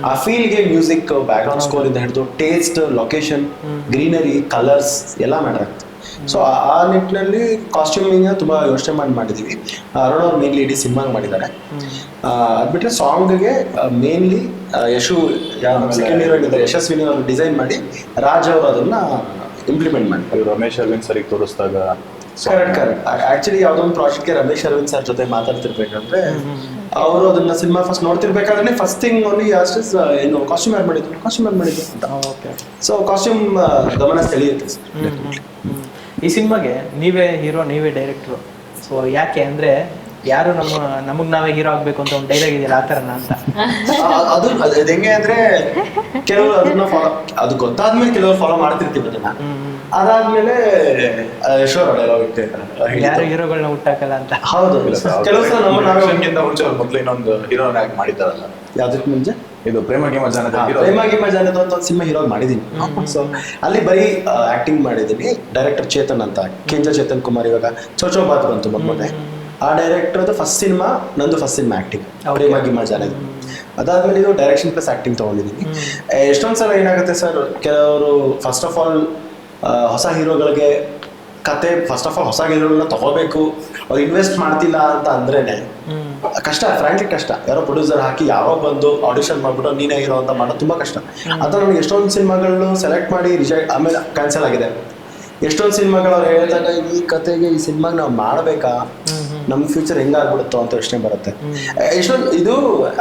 ಆ ಫೀಲ್ಗೆ ಮ್ಯೂಸಿಕ್ ಬ್ಯಾಕ್ಗ್ರೌಂಡ್ ಸ್ಕೋರ್ ಇಂದ ಹಿಡಿದು ಟೇಸ್ಟ್ ಲೊಕೇಶನ್ ಗ್ರೀನರಿ ಕಲರ್ಸ್ ಎಲ್ಲ ಮ್ಯಾಟರ್ ಆಗ್ತದೆ ಸೊ ಆ ನಿಟ್ಟಿನಲ್ಲಿ ಕಾಸ್ಟ್ಯೂಮಿಂಗ್ ತುಂಬಾ ಯೋಚನೆ ಮಾಡಿ ಮಾಡಿದೀವಿ. ಅರುಣ್ ಅವ್ರು ಮೇನ್ಲಿ ಇಡೀ ಸಿನಿಮಾಗೆ ಮಾಡಿದ್ದಾರೆ. ಬಿಟ್ರೆ ಅದ್ಬಿಟ್ರೆ ಸಾಂಗ್ಗೆ ಮೇನ್ಲಿ ಯಶು ಸೆಕೆಂಡ್ ಹೀರೋಯಿನ್ ಇದ್ದಾರೆ ಯಶಸ್ವಿನಿ ಅವರು ಡಿಸೈನ್ ಮಾಡಿ ರಾಜ್ ಅವರು ಅದನ್ನ ಇಂಪ್ಲಿಮೆಂಟ್ ಮಾಡಿ. ರಮೇಶ್ ಅರವಿಂದ್ ಸರಿಗೆ ತೋರಿಸಿದಾಗ ಕರೆಕ್ಟ್ ಕರೆಕ್ಟ್ ಆಕ್ಚುಲಿ ಯಾವುದೋ ಒಂದು ಪ್ರಾಜೆಕ್ಟ್ಗೆ ರಮೇಶ್ ಅರವಿಂದ್ ಸರ್ ಜೊತೆ ಮಾತಾಡ್ತಿರ್ಬೇಕಂದ್ರೆ ಅವರು ಅದನ್ನ ಸಿನಿಮಾ ಫಸ್ಟ್ ನೋಡ್ತಿರ್ಬೇಕಾದ್ರೆ ಫಸ್ಟ್ ಥಿಂಗ್ ಓನ್ಲಿ ಅಷ್ಟು ಏನು ಕಾಸ್ಟ್ಯೂಮ್ ಯಾರು ಮಾಡಿದ್ರು? ಕಾಸ್ಟ್ಯೂಮ್ ಯಾರು ಮಾಡಿದ್ರು ಅಂತ. ಓಕೆ ಸೊ ಕಾಸ್ಟ್ಯೂಮ್ ಗಮನ ಸೆಳೆಯುತ್ತೆ. ಈ ಸಿನಿಮಾಗೆ ನೀವೇ ಹೀರೋ ನೀವೇ ಡೈರೆಕ್ಟ್ರು ಸೊ ಯಾಕೆ ಅಂದ್ರೆ ಯಾರು ನಮ್ಮ ನಮಗ್ ನಾವೇ ಹೀರೋ ಆಗ್ಬೇಕು ಅಂತ ಒಂದು ಡೈಲಾಗ್ ಇದೆಯಲ್ಲ ಆ ಥರನ ಅಂತ. ಅದು ಅದು ಅದು ಹೆಂಗೆ ಅಂದ್ರೆ ಕೆಲವರು ಅದನ್ನ ಫಾಲೋ ಅದು ಗೊತ್ತಾದ್ಮೇಲೆ ಕೆಲವರು ಫಾಲೋ ಮಾಡ್ತಿರ್ತೀವಿ ಅದನ್ನ. ಅದಾದ್ಮೇಲೆ ಯಶೋರ್ ಯಾರು ಹೀರೋಗಳನ್ನ ಹುಟ್ಟಾಕಲ್ಲ ಅಂತ? ಹೌದು ಕೆಲವು ಸಲ ನಮ್ಮ ನಾವೇ ಮುಂಚೆ ಅವ್ರು ಮೊದಲು ಇನ್ನೊಂದು ಹೀರೋನ್ ಆಗಿ ಮಾಡಿದ್ದಾರಲ್ಲ. ಯಾವ್ದಕ್ ಮುಂಚೆ? ಇದು ಪ್ರೇಮ ಗಿಮ ಜಾನದ ಪ್ರೇಮ ಗಿಮ ಜಾನದ ಅಂತ ಒಂದು ಸಿನಿಮಾ ಹೀರೋ ಮಾಡಿದೀನಿ ಸೊ ಅಲ್ಲಿ ಬರೀ ಆಕ್ಟಿಂಗ್ ಮಾಡಿದೀನಿ ಡೈರೆಕ್ಟರ್ ಚೇತನ್ ಅಂತ. ಕೆಂಜ ಚೇತನ್ ಕುಮಾರ್ ಇವಾಗ ಚೋಚೋ ಬಾತ್ ಬಂತು ಮೊನ್ನೆ. ಆ ಡೈರೆಕ್ಟರ್ದು ಫಸ್ಟ್ ಸಿನಿಮಾ ನಂದು ಫಸ್ಟ್ ಸಿನಿಮಾ ಆಕ್ಟಿಂಗ್ ಪ್ರೇಮ ಗಿಮ ಜಾನದ ಅದಾದ್ಮೇಲೆ ಇದು ಡೈರೆಕ್ಷನ್ ಪ್ಲಸ್ ಆಕ್ಟಿಂಗ್ ತಗೊಂಡಿದ್ದೀನಿ. ಎಷ್ಟೊಂದ್ ಸಲ ಏನಾಗುತ್ತೆ ಸರ್ ಕೆಲವರು ಫಸ್ಟ್ ಆಫ್ ಆಲ್ ಹೊಸ ಹೀರೋಗಳಿಗೆ ಕತೆ ಫಸ್ಟ್ ಆಫ್ ಆಲ್ ಹೊಸ ಹೀರೋಗಳನ್ನ ತಗೋಬೇಕು. ಅವ್ರು ಇನ್ವೆಸ್ಟ್ ಮಾಡ್ತಿಲ್ಲ ಅಂತ ಅಂದ್ರೇನೆ ಕಷ್ಟ ಫ್ರಾಂಕ್ಲಿ ಕಷ್ಟ. ಯಾರೋ ಪ್ರೊಡ್ಯೂಸರ್ ಹಾಕಿ ಯಾವಾಗ ಬಂದು ಆಡಿಷನ್ ಮಾಡ್ಬಿಟ್ಟು ನೀನೇ ಹೀರೋ ಅಂತ ಮಾಡೋದು ತುಂಬಾ ಕಷ್ಟ. ಅದ್ರ ನನಗೆ ಎಷ್ಟೊಂದು ಸಿನಿಮಾಗಳನ್ನು ಸೆಲೆಕ್ಟ್ ಮಾಡಿ ರಿಜೆಕ್ಟ್ ಆಮೇಲೆ ಕ್ಯಾನ್ಸಲ್ ಆಗಿದೆ. ಎಷ್ಟೊಂದು ಸಿನಿಮಾಗಳು ಅವ್ರು ಹೇಳಿದಾಗ ಈ ಕತೆಗೆ ಈ ಸಿನಿಮಾಗ ನಾವು ಮಾಡಬೇಕಾ? ನಮ್ಮ ಫ್ಯೂಚರ್ ಹೆಂಗಾಗ್ಬಿಡುತ್ತೋ ಅಂತ ಯೋಚನೆ ಬರುತ್ತೆ. ಎಷ್ಟೊಂದು ಇದು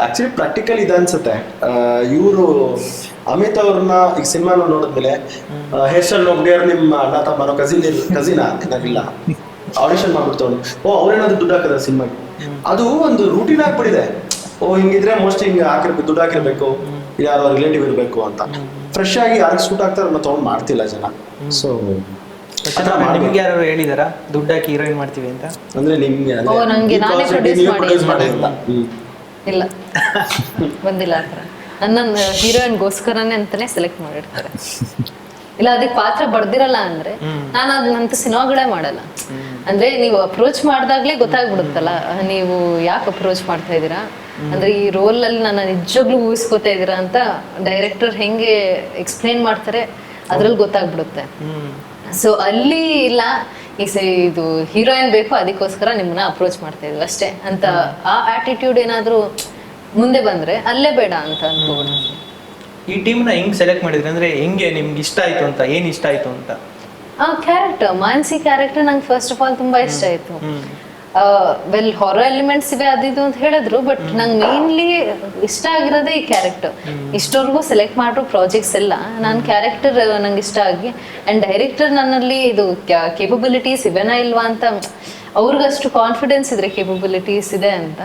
ಆಕ್ಚುಲಿ ಪ್ರಾಕ್ಟಿಕಲ್ ಇದೆ ಅನ್ಸುತ್ತೆ. ಇವರು ಅಮಿತ್ ಅವ್ರನ್ನ ಈಗ ಸಿನಿಮಾ ನೋಡಿದ್ಮೇಲೆ ಹೇರ್ ಸ್ಟೈಲ್ ನಿಮ್ಮ ಅಣ್ಣ ತಮ್ಮನೋ ಕಸಿನ್ ಕಸಿನ ಏನಾಗಿಲ್ಲ ಆಡಿಷನ್ ಮಾಡ್ಬಿಡ್ತವ್ರು ಓ ಅವ್ರೇನಾದ್ರು ದುಡ್ಡು ಹಾಕಿದ್ರೆ ಸಿನಿಮಾಗೆ? ಅದು ಒಂದು ರೂಟೀನ್ ಆಗ್ಬಿಟ್ಟಿದೆ. ಓ ಹಿಂಗಿದ್ರೆ ಮೋಸ್ಟ್ ಹಿಂಗೆ ಹಾಕಿರ್ಬೇಕು ದುಡ್ಡು ಹಾಕಿರ್ಬೇಕು. ಯಾರೋ ರಿಲೇಟಿವ್ ಇರಬೇಕು ಅಂತ. ಫ್ರೆಶ್ ಆಗಿ ಯಾರಿಗೆ ಸೂಟ್ ಆಗ್ತಾರೆ ತೊಗೊಂಡು ಮಾಡ್ತಿಲ್ಲ ಜನ. ಸೊ ನಿಮ್ಗೆ ಯಾರು ಹೇಳಿದಾರ? ದುಡ್ಡು ಹಾಕಿ ಹೀರೋಯಿನ್ ಮಾಡ್ತೀವಿ ಅಂತ? ಅಂದ್ರೆ ನಿಮ್ಗೆ ಓ, ನಂಗೆ ನಾನೇ produce ಮಾಡಿ ಪ್ರೊಡ್ಯೂಸ್ ಅಂತ. ಹ್ಮ್. ಇಲ್ಲ. ಬಂದಿಲ್ಲ ಆ ಥರ. ನನ್ನ ಹೀರೋಯಿನ್ಗೋಸ್ಕರನೇ ಅಂತಾನೆ ಸೆಲೆಕ್ಟ್ ಮಾಡಿರ್ತಾರೆ. ಇಲ್ಲ ಅದಕ್ಕೆ ಪಾತ್ರ ಬರ್ದಿರಲ್ಲ ಅಂದ್ರೆ ನಾನು ಅದನ್ನಂತ ಸಿನಿಮಾಗಳೇ ಮಾಡಲ್ಲ. ಅಂದ್ರೆ ನೀವು ಅಪ್ರೋಚ್ ಮಾಡ್ದಾಗ್ಲೇ ಗೊತ್ತಾಗ್ಬಿಡುತ್ತಲ್ಲ ನೀವು ಯಾಕೆ ಅಪ್ರೋಚ್ ಮಾಡ್ತಾ ಇದ್ದೀರಾ? ಅಂದ್ರೆ ಈ ರೋಲ್ ಅಲ್ಲಿ ನಾನು ನಿಜವಾಗ್ಲೂ ಊಹಿಸ್ಕೊತಾ ಇದ್ದೀರಾ ಅಂತ ಡೈರೆಕ್ಟರ್ ಹೆಂಗೆ ಎಕ್ಸ್ಪ್ಲೇನ್ ಮಾಡ್ತಾರೆ ಅದ್ರಲ್ಲಿ ಗೊತ್ತಾಗ್ಬಿಡುತ್ತೆ. ಸೊ ಅಲ್ಲಿ ಇಲ್ಲ. ಈ ಸ- ಇದು ಹೀರೋಯಿನ್ ಬೇಕು ಅದಕ್ಕೋಸ್ಕರ ನಿಮ್ಮನ್ನ ಅಪ್ರೋಚ್ ಮಾಡ್ತಾ ಇದ್ವಿ ಅಷ್ಟೇ. ಅಂತ ಆ ಆಟಿಟ್ಯೂಡ್ ಏನಾದ್ರೂ ಮುಂದೆ ಬಂದ್ರೆ ಅಲ್ಲೇ ಬೇಡ ಅಂತ ಅನ್ಕೋಬಿಡ್ತೀನಿ ಈ ಟೀಮ್ನ ಹೆಂಗ್ ಸೆಲೆಕ್ಟ್ ಮಾಡಿದ್ರಿ? ಅಂದ್ರೆ ಹೆಂಗೆ ನಿಮ್ಗೆ ಇಷ್ಟ ಆಯ್ತು ಅಂತ ಏನ್ ಇಷ್ಟ ಆಯ್ತು ಅಂತ? ಆ ಕ್ಯಾರೆಕ್ಟರ್ ಮಾನ್ಸಿ ಕ್ಯಾರೆಕ್ಟರ್ ನಂಗೆ ಫಸ್ಟ್ ಆಫ್ ಆಲ್ ತುಂಬಾ ಇಷ್ಟ ಆಯ್ತು. ವೆಲ್ ಹೊರ ಎಲಿಮೆಂಟ್ಸ್ ಇವೆ ಅದಿದು ಅಂತ ಹೇಳಿದ್ರು ಬಟ್ ನಂಗೆ ಮೇನ್ಲಿ ಇಷ್ಟ ಆಗಿರೋದೇ ಈ ಕ್ಯಾರೆಕ್ಟರ್ ಇಷ್ಟವರೆಗೂ ಸೆಲೆಕ್ಟ್ ಮಾಡಿರೋ ಪ್ರಾಜೆಕ್ಟ್ಸ್ ಎಲ್ಲ ನಾನು ಕ್ಯಾರೆಕ್ಟರ್ ನಂಗೆ ಇಷ್ಟ ಆಗಿ ಆ್ಯಂಡ್ ಡೈರೆಕ್ಟರ್ ನನ್ನಲ್ಲಿ ಇದು ಕೇಪಬಿಲಿಟೀಸ್ ಇವೆನಾ ಇಲ್ವಾ ಅಂತ ಅವ್ರಿಗಷ್ಟು ಕಾನ್ಫಿಡೆನ್ಸ್ ಇದ್ರೆ ಕೇಪಬಿಲಿಟೀಸ್ ಇದೆ ಅಂತ.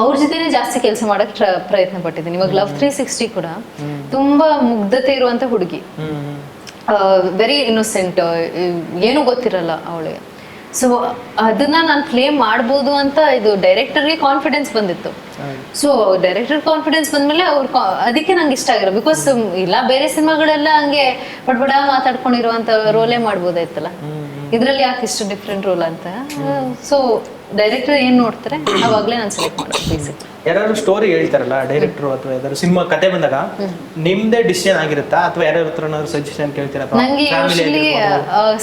ಅವ್ರ ಜೊತೆನೆ ಜಾಸ್ತಿ ಕೆಲಸ ಮಾಡಕ್ ಪ್ರಯತ್ನ ಪಟ್ಟಿದ್ದೀನಿ. ಇವಾಗ ಲವ್ ತ್ರೀ ಸಿಕ್ಸ್ಟಿ ಕೂಡ ತುಂಬಾ ಮುಗ್ಧತೆ ಇರುವಂತ ಹುಡುಗಿ. ವೆರಿ ಇನ್ನೋಸೆಂಟ್ ಏನೂ ಗೊತ್ತಿರಲ್ಲ ಅವಳಿಗೆ ಸೊ ಅದನ್ನ ನಾನು ಪ್ಲೇ ಮಾಡ್ಬೋದು ಅಂತ ಇದು ಡೈರೆಕ್ಟರ್ಗೆ ಕಾನ್ಫಿಡೆನ್ಸ್ ಬಂದಿತ್ತು. ಸೊ ಡೈರೆಕ್ಟರ್ ಕಾನ್ಫಿಡೆನ್ಸ್ ಬಂದ್ಮೇಲೆ ಅವ್ರ ಅದಕ್ಕೆ ನಂಗೆ ಇಷ್ಟ ಆಗಿರೋ ಬಿಕಾಸ್ ಇಲ್ಲ ಬೇರೆ ಸಿನಿಮಾಗಳೆಲ್ಲ ಹಂಗೆ ಬಡಬಡ ಮಾತಾಡ್ಕೊಂಡಿರುವಂತ ರೋಲೇ ಮಾಡ್ಬೋದಾಯ್ತಲ್ಲ. ಇದ್ರಲ್ಲಿ ಯಾಕೆ ಇಷ್ಟು ಡಿಫ್ರೆಂಟ್ ರೋಲ್ ಅಂತ? ಸೊ ಡೈರೆಕ್ಟರ್ ಏನ್ ನೋಡ್ತಾರೆ? ಅವಾಗ್ಲೇ ನಾನು ಸೆಲೆಕ್ಟ್ ಮಾಡೋದು ಯಾರು ಸ್ಟೋರಿ ಹೇಳ್ತಾರಲ್ಲ ಡೈರೆಕ್ಟರ್ ಅಥವಾ ಯಾರು ಸಿನಿಮಾ ಕತೆ ಬಂದಾಗ ನಿಮ್ದೇ ಡಿಸಿಷನ್ ಆಗಿರುತ್ತಾ? ಅಥವಾ ಯಾರ್ಯಾರ ಹತ್ರ ಸಜೆಷನ್ ಕೇಳ್ತೀರಾ? ನಂಗೆ?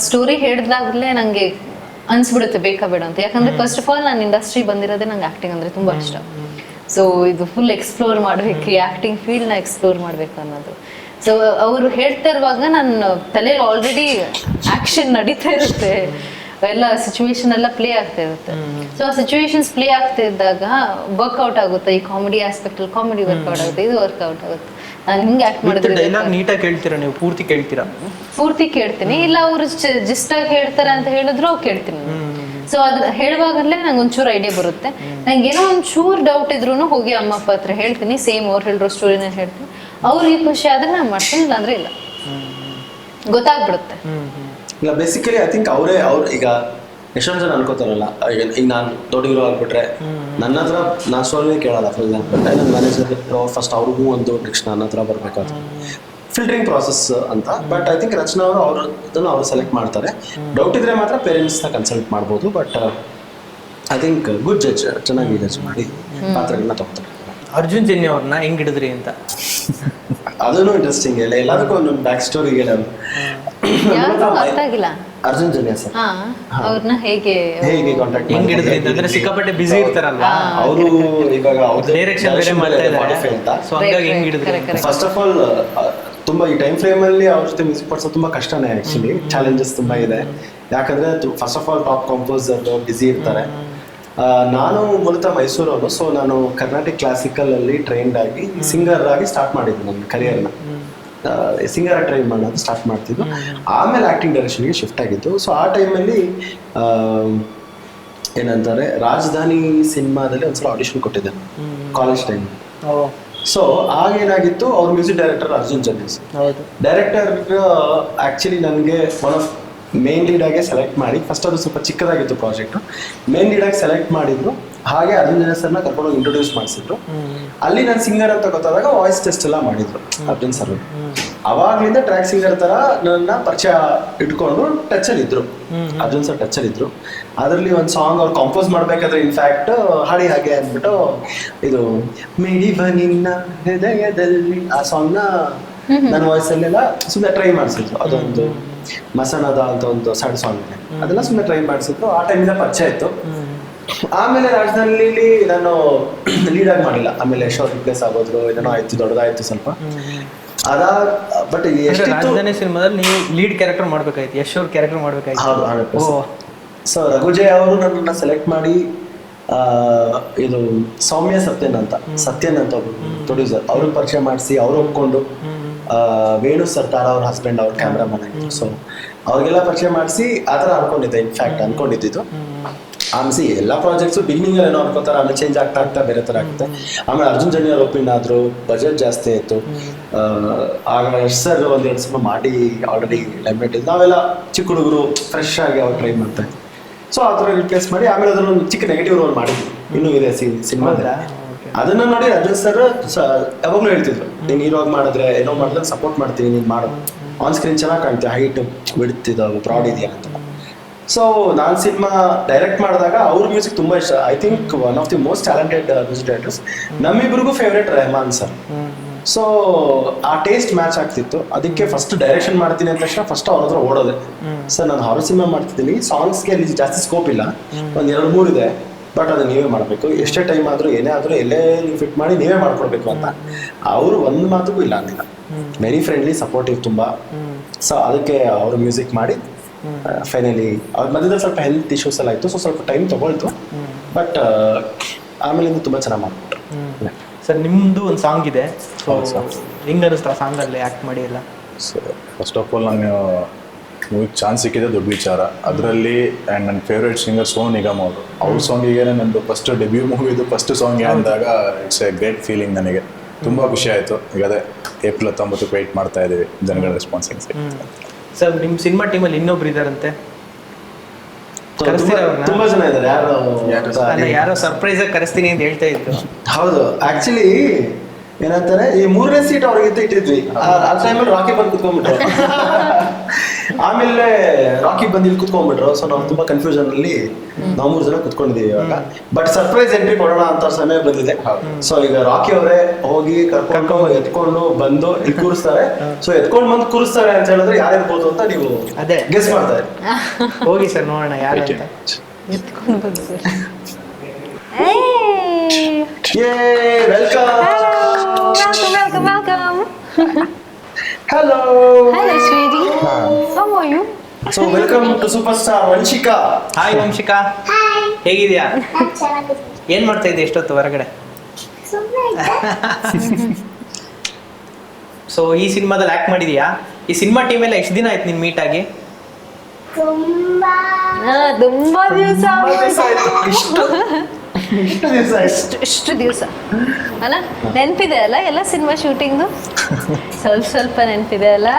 ಸ್ಟೋರಿ ಹೇಳಿದಾಗಲೇ ನಂಗೆ ಅನ್ಸ್ಬಿಡುತ್ತೆ ಬೇಕಾ ಬೇಡ ಅಂತ. ಯಾಕಂದ್ರೆ ಫಸ್ಟ್ ಆಫ್ ಆಲ್ ನಾನು ಇಂಡಸ್ಟ್ರಿ ಬಂದಿರೋದೇ ನಂಗೆ ಆಕ್ಟಿಂಗ್ ಅಂದ್ರೆ ತುಂಬಾ ಇಷ್ಟ. ಸೊ ಇದು ಫುಲ್ ಎಕ್ಸ್ಪ್ಲೋರ್ ಮಾಡ್ಬೇಕು ಈ ಆಕ್ಟಿಂಗ್ ಫೀಲ್ಡ್ನ ಎಕ್ಸ್ಪ್ಲೋರ್ ಮಾಡ್ಬೇಕು ಅನ್ನೋದು. ಸೊ ಅವರು ಹೇಳ್ತಾ ಇರುವಾಗ ನನ್ನ ತಲೆಯಲ್ಲಿ ಆಲ್ರೆಡಿ ಆಕ್ಷನ್ ನಡೀತಾ ಇರುತ್ತೆ. ಎಲ್ಲ ಸಿಚುವೇಶನ್ ಎಲ್ಲ ಪ್ಲೇ ಆಗ್ತಾ ಇರುತ್ತೆ. ಸೊ ಆ ಸಿಚುವೇಶನ್ಸ್ ಪ್ಲೇ ಆಗ್ತಾ ಇದ್ದಾಗ ವರ್ಕೌಟ್ ಆಗುತ್ತೆ ಈ ಕಾಮಿಡಿ ಆಸ್ಪೆಕ್ಟ್ ಅಲ್ಲಿ ಕಾಮಿಡಿ ವರ್ಕೌಟ್ ಆಗುತ್ತೆ ಇದು ವರ್ಕೌಟ್ ಆಗುತ್ತೆ. ಹಿಂಗೆ ಆಕ್ಟ್ ಮಾಡಿದ್ರು ಡೈಲಾಗ್ ನೀಟಾಗಿ ಹೇಳ್ತೀರಾ ನೀವು? ಪೂರ್ತಿ ಕೇಳ್ತೀರಾ? ಪೂರ್ತಿ ಕೇಳ್ತೀನಿ. ಇಲ್ಲ ಅವರು ಜಿಸ್ಟ್ ಆಗಿ ಹೇಳ್ತಾರೆ ಅಂತ ಹೇಳಿದ್ರು ಅವ್ ಕೇಳ್ತೀನಿ. ಸೊ ಅದ್ ಹೇಳುವಾಗಲೇ ನಂಗೆ ಒಂಚೂರು ಐಡಿಯಾ ಬರುತ್ತೆ. ನಂಗೆ ಏನೋ ಒಂಚೂರು ಡೌಟ್ ಇದ್ರು ಹೋಗಿ ಅಮ್ಮ ಅಪ್ಪ ಹತ್ರ ಹೇಳ್ತೀನಿ. ಸೇಮ್ ಅವ್ರು ಹೇಳಿರೋ ಸ್ಟೋರಿನ ಹೇಳ್ತೀನಿ. ಅವ್ರಿಗೆ ಖುಷಿ ಆದ್ರೆ ನಾನು ಮಾಡ್ತೀನಿ ಇಲ್ಲ. ಅಂದ್ರೆ ಇಲ್ಲ ಗೊತ್ತಾಗ್ಬಿಡುತ್ತೆ. ಇಲ್ಲ ಬೇಸಿಕಲಿ ಐ ಥಿಂಕ್ ಅವರೇ ಅವ್ರು ಈಗ ಎಷ್ಟೊಂದು ಜನ ಅನ್ಕೋತಾರಲ್ಲ ಈಗ ನಾನು ದೊಡ್ಡ ಹೀರೋ ಆಗ್ಬಿಟ್ರೆ ನನ್ನ ಹತ್ರ ನಾನು ಸೋಲ್ವೇ ಕೇಳಲ್ಲ ಫಾರ್ ಎಕ್ಸಾಂಪಲ್ ನನ್ನ ಮ್ಯಾನೇಜರ್ ಫಸ್ಟ್ ಅವ್ರಿಗೂ ಒಂದು ನೆಕ್ಸ್ಟ್ ನನ್ನ ಹತ್ರ ಬರಬೇಕು ಅಂತ ಫಿಲ್ಟರಿಂಗ್ ಪ್ರಾಸೆಸ್ ಅಂತ ಬಟ್ ಐ ಥಿಂಕ್ ರಚನಾ ಅವರು ಅವರು ಇದನ್ನು ಅವರು ಸೆಲೆಕ್ಟ್ ಮಾಡ್ತಾರೆ. ಡೌಟ್ ಇದ್ರೆ ಮಾತ್ರ ಪೇರೆಂಟ್ಸ್ನ ಕನ್ಸಲ್ಟ್ ಮಾಡ್ಬೋದು but I think good judge ಚೆನ್ನಾಗಿ ಜಡ್ಜ್ ಮಾಡಿ ಪಾತ್ರಗಳನ್ನ ತಗೋತಾರೆ. ಅರ್ಜುನ್ ಜನ್ಯ ಅವ್ರನ್ನ ಹೆಂಗ್ ಹಿಡಿದ್ರಿ ಅಂತ? ಅದನ್ನು ಇಂಟ್ರೆಸ್ಟಿಂಗ್ ಇಲ್ಲ ಎಲ್ಲದಕ್ಕೂ ಒಂದೊಂದು ಬ್ಯಾಕ್ ಸ್ಟೋರಿ ಇದೆ ಯಾರು ಅರ್ಥ ಆಗಿಲ್ಲ ಅರ್ಜುನ್ ಜುನಿಯಾ ಸರ್. ಅವ್ರನ್ನ ಹೇಗೆ ಹೇಗೆ ಕಾಂಟ್ಯಾಕ್ಟ್ ಹೆಂಗ್ ಹಿಡಿದ್ರಿ? ಅಂತಂದ್ರೆ ಸಿಕ್ಕಾಪಟ್ಟೆ ಬಿಸಿ ಇರ್ತಾರಲ್ವಾ? ಅವರು ಇವಾಗ ಅವ್ರ ಡೈರೆಕ್ಷನ್ ಬೇರೆ ಮಾಡ್ತಾ ಇದ್ದಾರೆ. ಅಂತ. ಸೊ ಹಂಗಾಗಿ ಹೆಂಗ್ ಹಿಡಿದ್ರಿ. ಫಸ್ಟ್ ಆಫ್ ಆಲ್ ತುಂಬಾ ಈ ಟೈಮ್ ಫ್ರೇಮ್ ಅಲ್ಲಿ ಅವ್ರ ಜೊತೆ ಮ್ಯೂಸಿಕ್ ಪಡ್ಸೋದು ತುಂಬಾ ಕಷ್ಟನೇ ಆಕ್ಚುಲಿ ಚಾಲೆಂಜಸ್ ತುಂಬಾ ಇದೆ. ಯಾಕಂದ್ರೆ first of all top composer busy ಇರ್ತಾರೆ. ನಾನು ಮೂಲತಃ ಮೈಸೂರವನು ಸೊ ನಾನು ಕರ್ನಾಟಕ ಕ್ಲಾಸಿಕಲ್ ಅಲ್ಲಿ ಟ್ರೈನ್ಡ್ ಆಗಿ ಸಿಂಗರ್ ಆಗಿ ಸ್ಟಾರ್ಟ್ ಮಾಡಿದ್ದೆ ನನ್ನ ಕರಿಯರ್ನ ಸಿಂಗರ್ ಟ್ರೈನ್ ಮಾಡೋದು ಸ್ಟಾರ್ಟ್ ಮಾಡ್ತಿದ್ದು. ಆಮೇಲೆ ಆಕ್ಟಿಂಗ್ ಡೈರೆಕ್ಷನ್ಗೆ ಶಿಫ್ಟ್ ಆಗಿತ್ತು ಸೊ ಆ ಟೈಮಲ್ಲಿ ಏನಂತಾರೆ ರಾಜಧಾನಿ ಸಿನಿಮಾದಲ್ಲಿ ಒಂದ್ಸಲ ಆಡಿಷನ್ ಕೊಟ್ಟಿದ್ದೆ. ಕಾಲೇಜ್ ಟೈಮ್ ಸೊ ಆಗೇನಾಗಿತ್ತು ಅವ್ರ ಮ್ಯೂಸಿಕ್ ಡೈರೆಕ್ಟರ್ ಅರ್ಜುನ್ ಹೌದು. ಡೈರೆಕ್ಟರ್ ಆಕ್ಚುಲಿ ನನಗೆ ಒನ್ ಆಫ್ ಮೇನ್ ಲೀಡ್ ಆಗಿ ಸೆಲೆಕ್ಟ್ ಮಾಡಿ ಫಸ್ಟ್ ಅದು ಸ್ವಲ್ಪ ಚಿಕ್ಕದಾಗಿತ್ತು ಪ್ರಾಜೆಕ್ಟ್ ಮೇನ್ ಲೀಡ್ ಆಗಿ ಸೆಲೆಕ್ಟ್ ಮಾಡಿದ್ರು ಹಾಗೆ ಅರ್ಜುನ್ ಜನ ಸರ್ನ ಕರ್ಕೊಂಡು ಇಂಟ್ರೊಡ್ಯೂಸ್ ಮಾಡಿಸಿದ್ರು. ಅಲ್ಲಿ ನಾನು ಸಿಂಗರ್ ಅಂತ ಗೊತ್ತಾದಾಗ ವಾಯ್ಸ್ ಟೆಸ್ಟ್ ಎಲ್ಲ ಮಾಡಿದ್ರು ಅರ್ಜುನ್ ಸರ್ ಅವಾಗ್ಲಿಂದ ಟ್ರ್ಯಾಕ್ ಸಿಂಗರ್ ತರ ನನ್ನ ಪರಿಚಯ ಇಟ್ಕೊಂಡು ಟಚ್ ಅಲ್ಲಿ ಇದ್ರು. ಅರ್ಜುನ್ ಸರ್ ಟಚ್ ಅಲ್ಲಿ ಇದ್ರು. ಅದರಲ್ಲಿ ಒಂದು ಸಾಂಗ್ ಅವ್ರು ಕಂಪೋಸ್ ಮಾಡ್ಬೇಕಾದ್ರೆ ಇನ್ಫ್ಯಾಕ್ಟ್ ಹಾಡಿ ಹಾಗೆ ಅಂದ್ಬಿಟ್ಟು ಇದು ಮಿಡಿವ ನಿನ್ನ ಹೃದಯದಲ್ಲಿ. ಆ ಸಾಂಗ್ನ ನನ್ನ ವಾಯ್ಸ್ ಅಲ್ಲೆಲ್ಲ ಸುಮ್ಮನೆ ಟ್ರೈ ಮಾಡಿಸಿದ್ರು. ಅದೊಂದು ಮಸನದ ಅಂತ ಒಂದು ಸಣ್ಣ ಸಾಂಗ್ ಇದೆ. ಅದೆಲ್ಲ ಸುಮ್ಮನೆ ಟ್ರೈ ಮಾಡಿಸಿದ್ರು. ಆ ಟೈಮಿಂದ ಪರಿಚಯ ಇತ್ತು. ಆಮೇಲೆ ರಾಜಧಾನಿಲಿ ನಾನು ಲೀಡ್ (clears throat) ಆಗಿ ಮಾಡಿಲ್ಲ. ಆಮೇಲೆ ಶೋ ರಿಪ್ಲೇಸ್ ಆಗೋದ್ರು ಏನೋ ಆಯ್ತು ದೊಡ್ಡದಾಯ್ತು ಸ್ವಲ್ಪ. ಅದಾ ಬಟ್ ರಾಜಧಾನಿ ಸಿನಿಮಾದಲ್ಲಿ ನೀವು ಲೀಡ್ ಕ್ಯಾರೆಕ್ಟರ್ ಮಾಡ್ಬೇಕಾಯ್ತು ಯಶ್ ಅವ್ರ ಕ್ಯಾರೆಕ್ಟರ್ ಮಾಡ್ಬೇಕಾಯ್ತು. ಸೊ ರಘುಜಯ್ ಅವರು ನನ್ನನ್ನ ಸೆಲೆಕ್ಟ್ ಮಾಡಿ ಇದು ಸೌಮ್ಯ ಸತ್ಯನ್ ಅಂತ. ಸತ್ಯನ್ ಅಂತ ಒಬ್ಬರು ಪ್ರೊಡ್ಯೂಸರ್ ಅವ್ರಿಗೆ ಪರಿಚಯ ಮಾಡಿಸಿ ಅವ್ರು ಒಪ್ಕೊಂಡು. ವೇಣು ಸರ್ತಾರ ಅವ್ರ ಹಸ್ಬೆಂಡ್ ಅವ್ರ ಕ್ಯಾಮ್ರಾಮನ್ ಆಗಿದ್ರು ಸೊ ಅವ್ರಿಗೆಲ್ಲ ಪರಿಚಯ ಮಾಡಿಸಿ ಆ ಥರ ಅನ್ಕೊಂಡಿದ್ದೆ ಇನ್ಫ್ಯಾಕ್ಟ್ ಅನ್ಕೊಂಡಿದ್ದು ಆಮ್ಸಿ ಎಲ್ಲ ಪ್ರಾಜೆಕ್ಟ್ಸು ಬಿಗಿನಿಂಗ್ ಏನೋ ಅನ್ಕೋತಾರೆ, ಆಮೇಲೆ ಚೇಂಜ್ ಆಗ್ತಾ ಆಗ್ತಾ ಬೇರೆ ಥರ ಆಗುತ್ತೆ. ಆಮೇಲೆ ಅರ್ಜುನ್ ಜನ್ಯ ಒಪಿನ್ ಆದರು ಬಜೆಟ್ ಜಾಸ್ತಿ ಆಯಿತು. ಆಗ ಎಷ್ಟು ಒಂದು ಎರಡು ಸಲ ಮಾಡಿ ಆಲ್ರೆಡಿ ಲೈಮ್ಲೈಟ್ ಇದ್ದು ನಾವೆಲ್ಲ ಚಿಕ್ಕ ಹುಡುಗರು ಫ್ರೆಶ್ ಆಗಿ ಅವ್ರು ಟ್ರೈ ಮಾಡ್ತಾರೆ ಸೊ ಆ ಥರ ರಿಪ್ಲೇಸ್ ಮಾಡಿ, ಆಮೇಲೆ ಅದನ್ನೊಂದು ಚಿಕ್ಕ ನೆಗೆಟಿವ್ ರೋಲ್ ಮಾಡಿದ್ವಿ. ಇನ್ನೂ ಇದೆ ಸಿನಿಮಾದಲ್ಲಿ. ಅದನ್ನ ನೋಡಿ ಅರ್ಜುನ್ ಸರ್ ಯಾವಾಗಲೂ ಹೇಳ್ತಿದ್ರು, ನೀನು ಹೀರೋ ಮಾಡಿದ್ರೆ ಏನೋ ಮಾಡಿದ್ರೆ ಸಪೋರ್ಟ್ ಮಾಡ್ತೀನಿ, ನೀನ್ ಮಾಡು. ಆನ್ ಸ್ಕ್ರೀನ್ ಚೆನ್ನಾಗಿ ಕಾಣ್ತೀವಿ ಹೈಟ್ ಬಿಡ್ತಿದ್ದು ಪ್ರಾಡ್ ಇದೆಯಾ ಅಂತ. ಸೊ ನಾನು ಸಿನಿಮಾ ಡೈರೆಕ್ಟ್ ಮಾಡಿದಾಗ ಅವ್ರ ಮ್ಯೂಸಿಕ್ ತುಂಬಾ ಇಷ್ಟ. I think one of the most talented music directors ನಮ್ಮಿಬ್ರಿಗೂ favourite Rahman sir so ಆ ಟೇಸ್ಟ್ ಮ್ಯಾಚ್ ಆಗ್ತಿತ್ತು. ಅದಕ್ಕೆ ಫಸ್ಟ್ ಡೈರೆಕ್ಷನ್ ಮಾಡ್ತೀನಿ ಅಂದ ತಕ್ಷಣ ಫಸ್ಟ್ ಅವ್ರ ಹತ್ರ ಓಡೋದೆ. ಸರ್ ನಾನು ಹಾರರ್ ಸಿನಿಮಾ ಮಾಡ್ತಿದ್ದೀನಿ. ಸಾಂಗ್ಸ್ಗೆ ಅಲ್ಲಿ ಜಾಸ್ತಿ ಸ್ಕೋಪ್ ಇಲ್ಲ. ಒಂದ್ ಎರಡು ಮೂರು ಇದೆ. ಬಟ್ ಅದು ನೀವೇ ಮಾಡಬೇಕು. ಎಷ್ಟೇ ಟೈಮ್ ಆದರೂ ಏನೇ ಆದರೂ ಎಲ್ಲೇ ನೀವು ಫಿಟ್ ಮಾಡಿ ನೀವೇ ಮಾಡ್ಕೊಡ್ಬೇಕು ಅಂತ. ಅವರು ಒಂದು ಮಾತುಗೂ ಇಲ್ಲ ಅಂದಿಲ್ಲ. ವೆರಿ ಫ್ರೆಂಡ್ಲಿ ಸಪೋರ್ಟಿವ್ ತುಂಬ. ಸೊ ಅದಕ್ಕೆ ಅವರು ಮ್ಯೂಸಿಕ್ ಮಾಡಿ ಫೈನಲಿ ಅವ್ರ ಮಧ್ಯದಲ್ಲಿ ಸ್ವಲ್ಪ ಹೆಲ್ತ್ ಇಶ್ಯೂಸ್ ಎಲ್ಲ ಇತ್ತು. ಸೊ ಸ್ವಲ್ಪ ಟೈಮ್ ತೊಗೊಳ್ತು. ಬಟ್ ಆಮೇಲಿಂದ ತುಂಬ ಚೆನ್ನಾಗಿ ಮಾಡ್ಬಿಟ್ರು ಸರ್ ನಿಮ್ಮದು ಒಂದು ಸಾಂಗ್ ಇದೆ. ಸೊ. ಹೆಂಗ್ ಅನಿಸ್ತಾ ಸಾಂಗ್ ಆ್ಯಕ್ಟ್ ಆಕ್ಟ್ ಮಾಡಿ ಎಲ್ಲ? ಸೊ ಫಸ್ಟ್ ಆಫ್ ಆಲ್ ನಾನು ಮೂವಿ ಚಾನ್ಸ್ ಸಿಕ್ಕಿದೆ ದೊಡ್ಡ ವಿಚಾರ ಅದರಲ್ಲಿ ಆ್ಯಂಡ್ ನನ್ನ ಫೇವ್ರೇಟ್ ಸಿಂಗರ್ ಸೋನು ನಿಗಮ್ ಅವರು. ಅವ್ರ ಸಾಂಗಿಗೆ ನಂದು ಫಸ್ಟ್ ಡೆಬ್ಯೂ ಮೂವಿದು ಫಸ್ಟ್ ಸಾಂಗ್ ಅಂದಾಗ ಇಟ್ಸ್ ಎ ಗ್ರೇಟ್ ಫೀಲಿಂಗ್ ನನಗೆ. ತುಂಬ ಖುಷಿ ಆಯಿತು. ಈಗ ಅದೇ ಏಪ್ರಿಲ್ ಹತ್ತೊಂಬತ್ತಕ್ಕೆ ವೆಯ್ಟ್ ಮಾಡ್ತಾ ಇದ್ದೀವಿ ಜನಗಳ ರೆಸ್ಪಾನ್ಸ್ ಸರ್ ನಿಮ್ಮ ಸಿನಿಮಾ ಟೀಮಲ್ಲಿ ಇನ್ನೊಬ್ರು ಇದ್ದಾರಂತೆ ತುಂಬಾ- ಜನ ಇದ್ದಾರೆ. ಯಾರು ಸರ್ಪ್ರೈಸ್ ಆಗಿ ಕರೆಸ್ತೀನಿ ಅಂತ ಹೇಳ್ತಾ ಇದ್ರು. ಹೌದು. ಆಕ್ಚುಲಿ ಏನಂತಾರೆ ಈ ಮೂರನೇ ಸೀಟ್ ಅವ್ರಿಗೆ ಇಟ್ಟಿದ್ವಿ. ಆ- ಟೈಮಲ್ಲಿ ರಾಕಿ ಬಂದು ಕುತ್ಕೊಂಡ್ಬಿಟ್ರು. (laughs) ಆಮೇಲೆ ರಾಕಿ ಬಂದು ಇಲ್ಲಿ ಕುತ್ಕೊಂಡ್ಬಿಟ್ರು. ಸೊ ನಾವು ತುಂಬಾ ಕನ್ಫ್ಯೂಷನ್ ಅಲ್ಲಿ ನಾವು ಮೂರು ಜನ ಕುತ್ಕೊಂಡಿದ್ದೀವಿ ಇವಾಗ. ಬಟ್ ಸರ್ಪ್ರೈಸ್ ಎಂಟ್ರಿ ಕೊಡೋಣ ಅಂತ ಸಮಯ ಬಂದಿದೆ. ಸೊ ಈಗ ರಾಕಿ ಅವರೇ ಹೋಗಿ ಕರ್ಕೊಂಡು ಎತ್ಕೊಂಡು ಬಂದು ಇಲ್ಲಿ ಕೂರಿಸ್ತಾರೆ. ಸೊ ಎತ್ಕೊಂಡು ಬಂದು ಕೂರಿಸ್ತಾರೆ ಅಂತ ಹೇಳಿದ್ರೆ ಯಾರಿರ್ಬೋದು ಅಂತ ನೀವು ಅದೇ. ಗೆಸ್ ಮಾಡ್ತಾರೆ (laughs) ಹೋಗಿ ಸರ್ ನೋಡೋಣ ಯಾರು ಅಂತ. ಎತ್ಕೊಂಡು ಬಂದು ಯೇ welcome welcome welcome welcome hello hello are you so welcome to super star Vanshika hi Vanshika hi ಹೇಗಿದ್ಯಾ ಏನ್ ಮಾಡ್ತಾ ಇದ್ದೀಯ ಎಷ್ಟೊತ್ತು ಹೊರಗಡೆ? ಸುಮ್ಮನೆ ಸೊ (laughs) ಈ ಸಿನಿಮಾದಲ್ಲಿ ಆಕ್ಟ್ ಮಾಡಿದ್ಯಾ? ಈ ಸಿನಿಮಾ ಟೀಮ್ ಎಲ್ಲ ಎಷ್ಟು ದಿನ ಆಯ್ತು ನಿನ್ ಮೀಟ್ ಆಗಿ? ತುಂಬಾ ತುಂಬಾ ದಿವಸ ಇಷ್ಟು ಇಷ್ಟು ದಿವಸ ಆಯ್ತು. ಎಷ್ಟು ದಿವಸ. ಅಲ್ಲ ನೆನಪಿದೆ ಅಲ್ಲ ಎಲ್ಲ ಸಿನಿಮಾ ಶೂಟಿಂಗ್ದು (laughs) ಸ್ವಲ್ಪ ಸ್ವಲ್ಪ ನೆನಪಿದೆ ಅಲ್ಲ.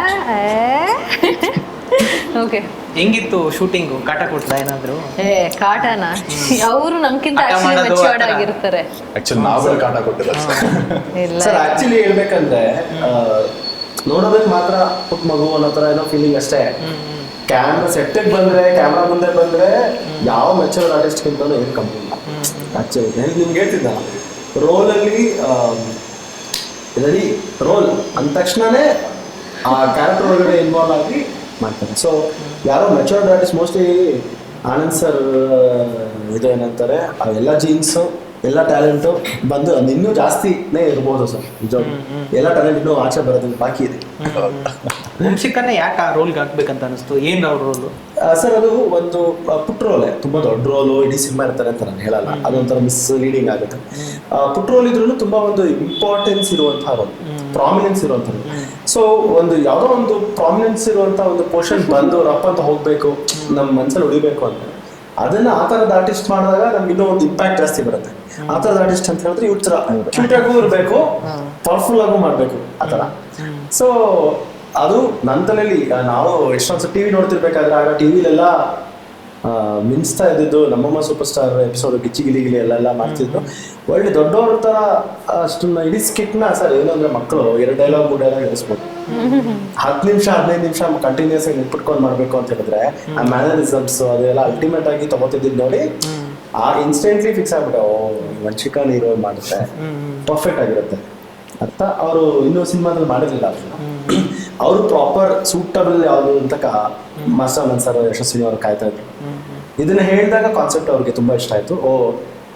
ಓಕೆ ಹೆಂಗಿತ್ತು ಶೂಟಿಂಗ್ ಕಾಟ ಕೊಟ್ಲ ಏನಾದ್ರು? ಏ ಕಾಟನ? ಅವರು ನಮ್ಕಿಂತ ಆಕ್ಚುಲಿ ಮೆಚೂರ್ಡ್ ಆಗಿರ್ತಾರೆ. ಆಕ್ಚುಲಿ ನಾವು ಕಾಟ ಕೊಟ್ಟಿಲ್ಲ. ಸರ್ ಇಲ್ಲ ಸರ್ ಆಕ್ಚುಲಿ ಹೇಳ್ಬೇಕಂದ್ರೆ ನೋಡೋದಕ್ಕೆ ಮಾತ್ರ ಪುಟ್ಟ ಮಗು ಅನ್ನೋ ತರ ಏನೋ ಫೀಲಿಂಗ್ ಅಷ್ಟೇ. ಕ್ಯಾಮ್ರಾ ಸೆಟ್ಟಿಗೆ ಬಂದ್ರೆ ಕ್ಯಾಮ್ರಾ ಮುಂದೆ ಬಂದ್ರೆ ಯಾವ ಮೆಚೂರ್ ಆರ್ಟಿಸ್ಟ್ ಗಿಂತನೂ ಏನು ಕಮ್ಮಿ ಇಲ್ಲ. ಆಕ್ಚುಲಿ ನಿಮ್ಗೆ ಹೇಳ್ತಿದ್ದ. ರೋಲಲ್ಲಿ ರೆಡಿ ರೋಲ್ ಅಂದ ತಕ್ಷಣನೇ ಆ ಕ್ಯಾರೆಕ್ಟರ್ ಒಳಗಡೆ ಇನ್ವಾಲ್ವ್ ಆಗಿ ಮಾಡ್ತಾರೆ. ಸೊ ಯಾರೋ matured artist mostly Anand sir ಇದು ಏನಂತಾರೆ ಆ ಎಲ್ಲ ಜೀನ್ಸು ಎಲ್ಲ ಟ್ಯಾಲೆಂಟು ಬಂದು ಅದು ಇನ್ನೂ ಜಾಸ್ತಿನೇ ಇರ್ಬೋದು ಸರ್ ನಿಜವಾಗ್ಲೂ. ಎಲ್ಲ ಟ್ಯಾಲೆಂಟ್ ಇನ್ನೂ ಆಚೆ ಬರೋದು ಬಾಕಿ ಇದೆ. ವಂಶಿಕನ್ನ ಯಾಕೆ ಆ ರೋಲ್ಗೆ ಹಾಕ್ಬೇಕಂತ ಅನಿಸ್ತು? ಏನು ಅವ್ರ ರೋಲು ಸರ್ ಅದು ಒಂದು ಪುಟ್ ರೋಲ್ ತುಂಬಾ ದೊಡ್ಡ ರೋಲು ಇಡೀ ಸಿನಿಮಾ ಇರ್ತಾರೆ ಅಂತ ನಾನು ಹೇಳಲ್ಲ. ಅದೊಂಥರ ಮಿಸ್ ಲೀಡಿಂಗ್ ಆಗುತ್ತೆ. ಪುಟ್ ರೋಲ್ ಇದ್ರೂ ತುಂಬಾ ಒಂದು ಇಂಪಾರ್ಟೆನ್ಸ್ ಇರುವಂತಹ ರೋಲ್ ಪ್ರಾಮಿನೆನ್ಸ್ ಇರುವಂಥದ್ದು ಸೊ ಒಂದು ಯಾವುದೋ ಒಂದು ಪ್ರಾಮಿನೆನ್ಸ್ ಇರುವಂತ ಒಂದು ಪೋರ್ಷನ್ ಬಂದು ರಪ್ಪ ಅಂತ ಹೋಗ್ಬೇಕು ನಮ್ಮ ಮನ್ಸಲ್ಲಿ ಉಳಿಬೇಕು ಅಂತ. ಅದನ್ನ ಆ ಥರದ ಆರ್ಟಿಸ್ಟ್ ಮಾಡಿದಾಗ ನಮ್ಗೆ ಇನ್ನೂ ಒಂದು ಇಂಪ್ಯಾಕ್ಟ್ ಜಾಸ್ತಿ ಬರುತ್ತೆ. ಆ ಥರದ ಆರ್ಟಿಸ್ಟ್ ಅಂತ ಹೇಳಿದ್ರೆ ಇವ್ರ ಕ್ಯೂಟ್ ಆಗೂ ಇರಬೇಕು ಪವರ್ಫುಲ್ ಆಗು ಮಾಡಬೇಕು, ಆ ಥರ ಸೊ ಅದು ನನ್ನ ತಲೆಯಲ್ಲಿ ನಾವು ಎಷ್ಟೊಂದು ಟಿವಿ ನೋಡ್ತಿರ್ಬೇಕಾದ್ರೆ, ಆಗ ಟಿವಿಲೆಲ್ಲ ಮಿಂಚ್ತಾ ಇದ್ದಿದ್ದು ನಮ್ಮಮ್ಮ super star episode Gichchi Gili Gili ಎಲ್ಲ ಮಾಡ್ತಿದ್ರು ಒಳ್ಳೆ ದೊಡ್ಡವ್ರ ತರ ಅಷ್ಟನ್ನ ಇಡೀ ಸ್ಕಿಟ್ನ ಸರ್ ಏನು ಅಂದ್ರೆ ಮಕ್ಕಳು ಎರಡು ಡೈಲಾಗ್ ಮೂರು ಡೈಲಾಗ್ ಹೇಳಿಸ್ಬೋದು ಹತ್ತು ನಿಮಿಷ ಹದಿನೈದು ನಿಮಿಷ ಕಂಟಿನ್ಯೂಸ್ ಆಗಿ ಇಟ್ಬಿಟ್ಕೊಂಡು ಮಾಡ್ಬೇಕು ಅಂತ ಹೇಳಿದ್ರೆ ಆ ಮ್ಯಾನರಿಸಮ್ಸ್ ಅದೆಲ್ಲ ಅಲ್ಟಿಮೇಟ್ ಆಗಿ ತಗೋತಿದ್ದು ನೋಡಿ ಆ ಇನ್ಸ್ಟೆಂಟ್ಲಿ ಫಿಕ್ಸ್ ಆಗ್ಬಿಟ್ಟೆ ಓ ಚಿಕನ್ ಹೀರೋ ಮಾಡುತ್ತೆ. ಪರ್ಫೆಕ್ಟ್ ಆಗಿರುತ್ತೆ. ಅಂತ ಅವರು ಇನ್ನೂ ಸಿನಿಮಾದಲ್ಲಿ ಮಾಡಿರಲಿಲ್ಲ ಅವರು ಪ್ರಾಪರ್ ಸೂಟಬಲ್ ಯಾವುದು ಅಂತ ಮಾಸ್ಟರ್ ಮನ್ ಸರ್ ಯಶಸ್ವಿನಿ ಅವ್ರು ಕಾಯ್ತಾ ಇದ್ರು. ಇದನ್ನ ಹೇಳಿದಾಗ ಕಾನ್ಸೆಪ್ಟ್ ಅವ್ರಿಗೆ ತುಂಬಾ ಇಷ್ಟ ಆಯ್ತು. ಓ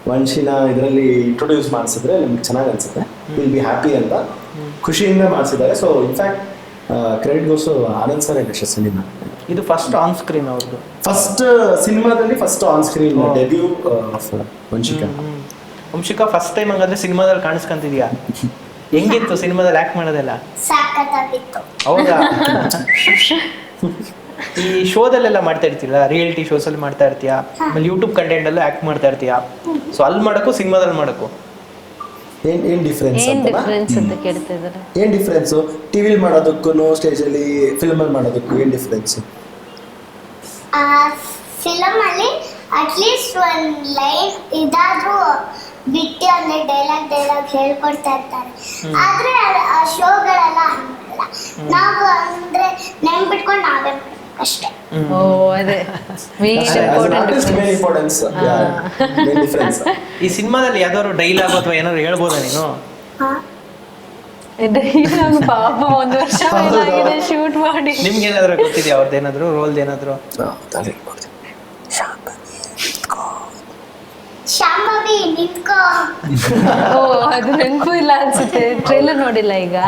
ವಂಶಿನ ಇದರಲ್ಲಿ ಇಂಟ್ರೊಡ್ಯೂಸ್ ಮಾಡಿಸಿದ್ರೆ ನಿಮ್ಗೆ ಚೆನ್ನಾಗಿ ಅನ್ಸುತ್ತೆ. ವಿಲ್ ಬಿ ಹ್ಯಾಪಿ ಅಂತ ಖುಷಿಯಿಂದ ಮಾಡಿಸಿದ್ದಾರೆ. ಸೊ ಇನ್ಫ್ಯಾಕ್ಟ್ ಕ್ರೆಡಿಟ್ ಗೋಸು ಆನಂದ್ ಸರ್ ಸಿನಿಮಾ. ಇದು ಫಸ್ಟ್ ಆನ್ ಸ್ಕ್ರೀನ್ ಅವ್ರದ್ದು ಫಸ್ಟ್ ಸಿನಿಮಾದಲ್ಲಿ first on screen debut of Vanshika. Vanshika first time ಹಂಗಾದ್ರೆ ಸಿನಿಮಾದಲ್ಲಿ ಕಾಣಿಸ್ಕೊಂತಿದ್ಯಾ? ಹೆಂಗಿತ್ತು ಸಿನಿಮಾದಲ್ಲಿ ಆಕ್ಟ್ ಮಾಡೋದೆಲ್ಲ? ಹೌದಾ? (laughs) ಈ ಶೋದಲ್ಲೆಲ್ಲ ಮಾಡ್ತಾ ಇರ್ತೀರಾ ರಿಯಾಲಿಟಿ ಶೋಸ್ ಅಲ್ಲಿ ಮಾಡ್ತಾ ಇರ್ತೀಯಾ ಆಮೇಲೆ ಯೂಟ್ಯೂಬ್ ಕಂಟೆಂಟ್ ಅಲ್ಲೂ ಆಕ್ಟ್ ಮಾಡ್ತಾ ಇರ್ತೀಯಾ. ಸೊ ಅಲ್ಲಿ ಮಾಡಕ್ಕೂ ಸಿನಿಮಾದಲ್ಲಿ ಮಾಡಕ್ಕೂ? ಏನ್ ಏನ್ ಡಿಫ್ರೆನ್ಸ್ ಏನ್ ಡಿಫ್ರೆನ್ಸ್ ಅಂತ ಕೇಳ್ತಾ ಏನ್ ಡಿಫ್ರೆನ್ಸು ಟಿವಿಲಿ ಮಾಡೋದಕ್ಕೂ ಸ್ಟೇಜಲ್ಲಿ ಫಿಲ್ಮಲ್ಲಿ ಮಾಡೋದಕ್ಕೂ ಏನ್ ಡಿಫ್ರೆನ್ಸ್ ಆ ಫಿಲಮ್ ಅಲ್ಲಿ ಅಟ್ಲೀಸ್ಟ್ ಒಂದು ಲೈನ್ ಇದಾದ್ರೂ ಬಿಟ್ಟು ಅಂದ್ರೆ ಡೈಲಾಗ್ ಡೈಲಾಗ್ ಹೇಳ್ಕೊಡ್ತಾ ಇರ್ತಾರೆ. ಆದ್ರೆ ಆ- ಶೋಗಳೆಲ್ಲ ಹಂಗಲ್ಲ. ನಾವು ಅಂದ್ರೆ ನೆನ್ಪಿಟ್ಕೊಂಡು ನಾವೇ ಅಷ್ಟೇ. ಓ ಅದೇ. ಇಂಪಾರ್ಟೆನ್ಸ್ ಈ ಸಿನಿಮಾದಲ್ಲಿ ಯಾವ್ದಾದ್ರು ಡೈಲಾಗ್ ಅಥವಾ ಏನಾದ್ರು ಹೇಳ್ಬೋದಾ ನೀನು? ಪಾಪ ಒಂದು ವರ್ಷ ಶೂಟ್ ಮಾಡಿ. ನಿಮ್ಗೆ ಏನಾದ್ರು ಗೊತ್ತಿದೆಯಾ ಅವ್ರದ್ದು ಏನಾದ್ರು ರೋಲ್ದು ಏನಾದ್ರು? ಶಾಂಭವಿ ನಿಂತ್ಕೋ. (laughs) ಓ ಅದು ನೆನಪು ಇಲ್ಲ ಅನ್ಸುತ್ತೆ. ಟ್ರೈಲರ್ ನೋಡಿಲ್ಲ ಈಗ?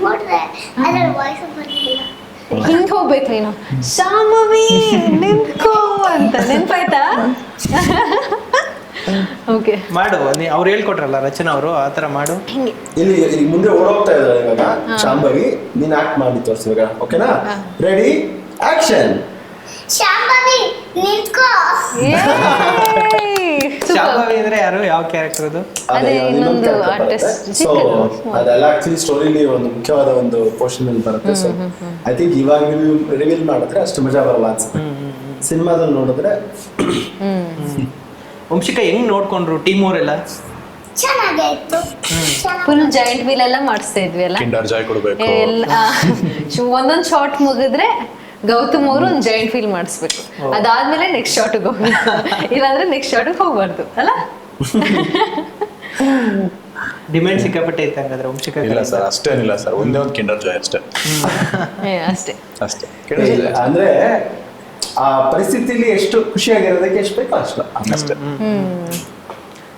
ನೋಡ್ರೆ ಅದ್ರ ವಾಯ್ಸ್ ಬರ್ಲಿಲ್ಲ ಹಿಂಗ್ ಹೋಗ್ಬೇಕು ನೀನು? ಶಾಮವಿ ನಿಂತ್ಕೋ ಅಂತ. ನೆನ್ಪಾಯ್ತಾ? ಓಕೆ ಮಾಡು ನೀ- ಅವ್ರು ಹೇಳ್ಕೊಟ್ರಲ್ಲ ರಚನಾ ಅವರು ಆ ಥರ ಮಾಡು. ಹಿಂಗೆ. ಇಲ್ಲಿ ಇಲ್ಲಿ ಮುಂದೆ ಓಡೋಗ್ತಾ ಇದ್ದಾರೆ ಇವಾಗ ಶಾಂಭವಿ ನೀನ್ ಆಕ್ಟ್ ಮಾಡಿ ತೋರಿಸಿ ಇವಾಗ ಓಕೆನಾ ರೆಡಿ ಆಕ್ಷನ್ ಶಾಂಭವಿ ನಿಂತ್ಕೋ. (laughs) ಶಾಂಭವಿ ಅಂದ್ರೆ ಯಾರು? ಯಾವ ಕ್ಯಾರೆಕ್ಟರ್ ಅದು? ಅದೇ ಇನ್ನೊಂದು artist. ಸೊ. ಅದೆಲ್ಲ ಆಕ್ಚುಲಿ ಸ್ಟೋರಿಲಿ ಒಂದು ಮುಖ್ಯವಾದ ಒಂದು ಪೋರ್ಷನ್ ಅಲ್ಲಿ ಬರುತ್ತೆ. ಸೊ ಐ ಥಿಂಕ್ ಇವಾಗ ನೀವು ರಿವೀಲ್ ಮಾಡಿದ್ರೆ ಅಷ್ಟು ಮಜಾ ಬರಲ್ಲ ಅನ್ಸುತ್ತೆ. ಸಿನಿಮಾದಲ್ಲಿ ನೋಡಿದ್ರೆ ವಂಶಿಕಾ ಹೆಂಗ್ ನೋಡ್ಕೊಂಡ್ರು ಟೀಮ್ ಅವರೆಲ್ಲ? ಚೆನ್ನಾಗಾಯ್ತು ಫುಲ್ ಜಾಯಿಂಟ್ ವೀಲ್ ಎಲ್ಲ ಮಾಡಿಸ್ತಾ ಇದ್ವಿ ಅಲ್ಲ? ಕಿಂಡರ್ ಜಾಯ್ ಕೊಡ್ಬೇಕು. ಎಲ್ಲ (laughs) ಒಂದೊಂದ್ ಶಾರ್ಟ್ ಮುಗಿದ್ರೆ ಗೌತಮ್ ಅವರು ಒಂದು ಜಾಯಿಂಟ್ ಫೀಲ್ ಮಾಡಿಸ್ಬೇಕು. ಅದಾದ್ಮೇಲೆ ನೆಕ್ಸ್ಟ್ ಶಾರ್ಟ್ಗೆ ಹೋಗ್ಬೇಕು. (laughs) ಇಲ್ಲಾಂದ್ರೆ ನೆಕ್ಸ್ಟ್ ಶಾರ್ಟ್ಗೆ ಹೋಗ್ಬಾರ್ದು ಅಲ್ಲ? (laughs) ಡಿಮ್ಯಾಂಡ್ ಸಿಕ್ಕಾಪಟ್ಟೆ ಐತೆ ಹಂಗಾದ್ರೆ ವಂಶಿಕ ಇಲ್ಲ ಸರ್ ಅಷ್ಟೇನಿಲ್ಲ ಸರ್. ಒಂದೇ ಒಂದು ಕಿಂಡರ್ ಜಾಯ್ ಅಷ್ಟೇ. ಅಷ್ಟೇ. ಅಷ್ಟೇ. ಅಂದ್ರೆ ಆ ಪರಿಸ್ಥಿತಿಲಿ ಎಷ್ಟು ಖುಷಿಯಾಗಿರೋದಕ್ಕೆ ಎಷ್ಟು ಬೇಕೋ ಅಷ್ಟು. ಅಷ್ಟೇ.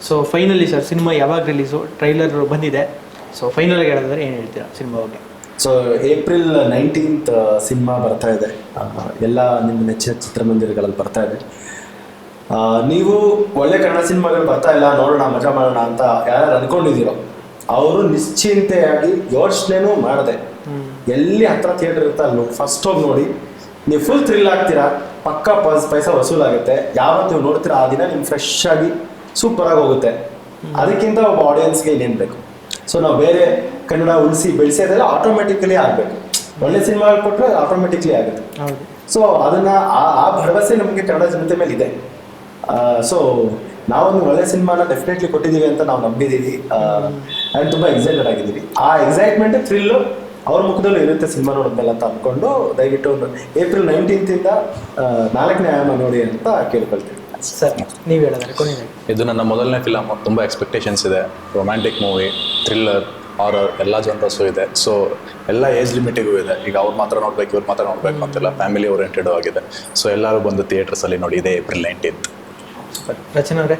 ಸೊ ಫೈನಲಿ ಸರ್ ಸಿನಿಮಾ ಯಾವಾಗ ರಿಲೀಸು ಟ್ರೈಲರ್ ಬಂದಿದೆ. ಸೊ ಫೈನಲ್ ಆಗಿ ಹೇಳೋದಾದ್ರೆ ಏನು ಹೇಳ್ತೀರಾ ಸಿನಿಮಾ ಬಗ್ಗೆ? ಸೊ ಏಪ್ರಿಲ್ ನೈನ್ಟೀನ್ತ್ ಸಿನಿಮಾ ಬರ್ತಾ ಇದೆ. ಎಲ್ಲ ನಿಮ್ಮ ನೆಚ್ಚಿನ ಚಿತ್ರಮಂದಿರಗಳಲ್ಲಿ ಬರ್ತಾ ಇದೆ. ನೀವು ಒಳ್ಳೆ ಕನ್ನಡ ಸಿನಿಮಾಗಳು ಬರ್ತಾ ಇಲ್ಲ ನೋಡೋಣ ಮಜಾ ಮಾಡೋಣ ಅಂತ ಯಾರು ಅನ್ಕೊಂಡಿದ್ದೀರೋ ಅವರು ನಿಶ್ಚಿಂತೆಯಾಗಿ ಯೋಚನೆನೂ ಮಾಡದೆ ಎಲ್ಲಿ ಹತ್ರ ಥಿಯೇಟರ್ ಇರುತ್ತೆ ಅಲ್ಲಿ ಫಸ್ಟ್ ಹೋಗಿ ನೋಡಿ. ನೀವು ಫುಲ್ ಥ್ರಿಲ್ ಆಗ್ತೀರಾ ಪಕ್ಕ ಪೈಸ ಪೈಸಾ ವಸೂಲಾಗುತ್ತೆ. ಯಾವತ್ತು ನೀವು ನೋಡ್ತೀರಾ ಆ ದಿನ ನಿಮ್ಗೆ ಫ್ರೆಶ್ ಆಗಿ ಸೂಪರ್ ಆಗಿ ಹೋಗುತ್ತೆ. ಅದಕ್ಕಿಂತ ಒಬ್ಬ ಆಡಿಯನ್ಸ್ಗೆ ಇನ್ನೇನು ಬೇಕು? ಸೊ ನಾವು ಬೇರೆ ಕನ್ನಡ ಉಳಿಸಿ ಬೆಳೆಸಿ ಅದೆಲ್ಲ ಆಟೋಮೆಟಿಕಲಿ ಆಗಬೇಕು. ಒಳ್ಳೆ ಸಿನಿಮಾಗಳು ಕೊಟ್ಟರೆ ಆಟೋಮೆಟಿಕ್ಲಿ ಆಗುತ್ತೆ. ಹೌದು. ಸೊ ಅದನ್ನ ಆ- ಆ ಭರವಸೆ ನಮಗೆ ಕನ್ನಡ ಜನತೆ ಮೇಲೆ ಇದೆ. ಸೊ ನಾವೊಂದು ಒಳ್ಳೆ ಸಿನಿಮಾನ ಡೆಫಿನೆಟ್ಲಿ ಕೊಟ್ಟಿದ್ದೀವಿ ಅಂತ ನಾವು ನಂಬಿದ್ದೀವಿ. ಆ್ಯಂಡ್ ತುಂಬ ಎಕ್ಸೈಟೆಡ್ ಆಗಿದ್ದೀವಿ. ಆ ಎಕ್ಸೈಟ್ಮೆಂಟ್ ಥ್ರಿಲ್ಲು ಅವ್ರ ಮುಖದಲ್ಲೂ ಇರುತ್ತೆ ಸಿನಿಮಾ ನೋಡಿದ್ಮೇಲೆ ಅಂತ ಅಂದ್ಕೊಂಡು ದಯವಿಟ್ಟು ಒಂದು ಏಪ್ರಿಲ್ ನೈನ್ಟೀನ್ತಿಂದ ನಾಲ್ಕನೇ ಆಯಾಮ ನೋಡಿ ಅಂತ ಕೇಳ್ಕೊಳ್ತೀವಿ ಸರ್ ನೀವು ಹೇಳಿದ್ರೆ ಕೊನೆ ಇದು ನನ್ನ ಮೊದಲನೇ ಫಿಲಮ್ ತುಂಬ ಎಕ್ಸ್ಪೆಕ್ಟೇಷನ್ಸ್ ಇದೆ. ರೊಮ್ಯಾಂಟಿಕ್ ಮೂವಿ ಥ್ರಿಲ್ಲರ್ ಹಾರರ್ ಎಲ್ಲ ಜನರಸ್ಸು ಇದೆ. ಸೊ ಎಲ್ಲ ಏಜ್ ಲಿಮಿಟಿಗೂ ಇದೆ. ಈಗ ಅವ್ರು ಮಾತ್ರ ನೋಡ್ಬೇಕು ಇವ್ರು ಮಾತ್ರ ನೋಡ್ಬೇಕು ಅಂತಿಲ್ಲ ಫ್ಯಾಮಿಲಿ ಓರಿಯೆಂಟೆಡ್ ಆಗಿದೆ ಸೊ ಎಲ್ಲರೂ ಬಂದು ಥಿಯೇಟರ್ಸಲ್ಲಿ ನೋಡಿ ಇದೆ ಏಪ್ರಿಲ್ ನೈನ್ಟೀನ್ತ್ ರಚನಾ ಅವರೇ?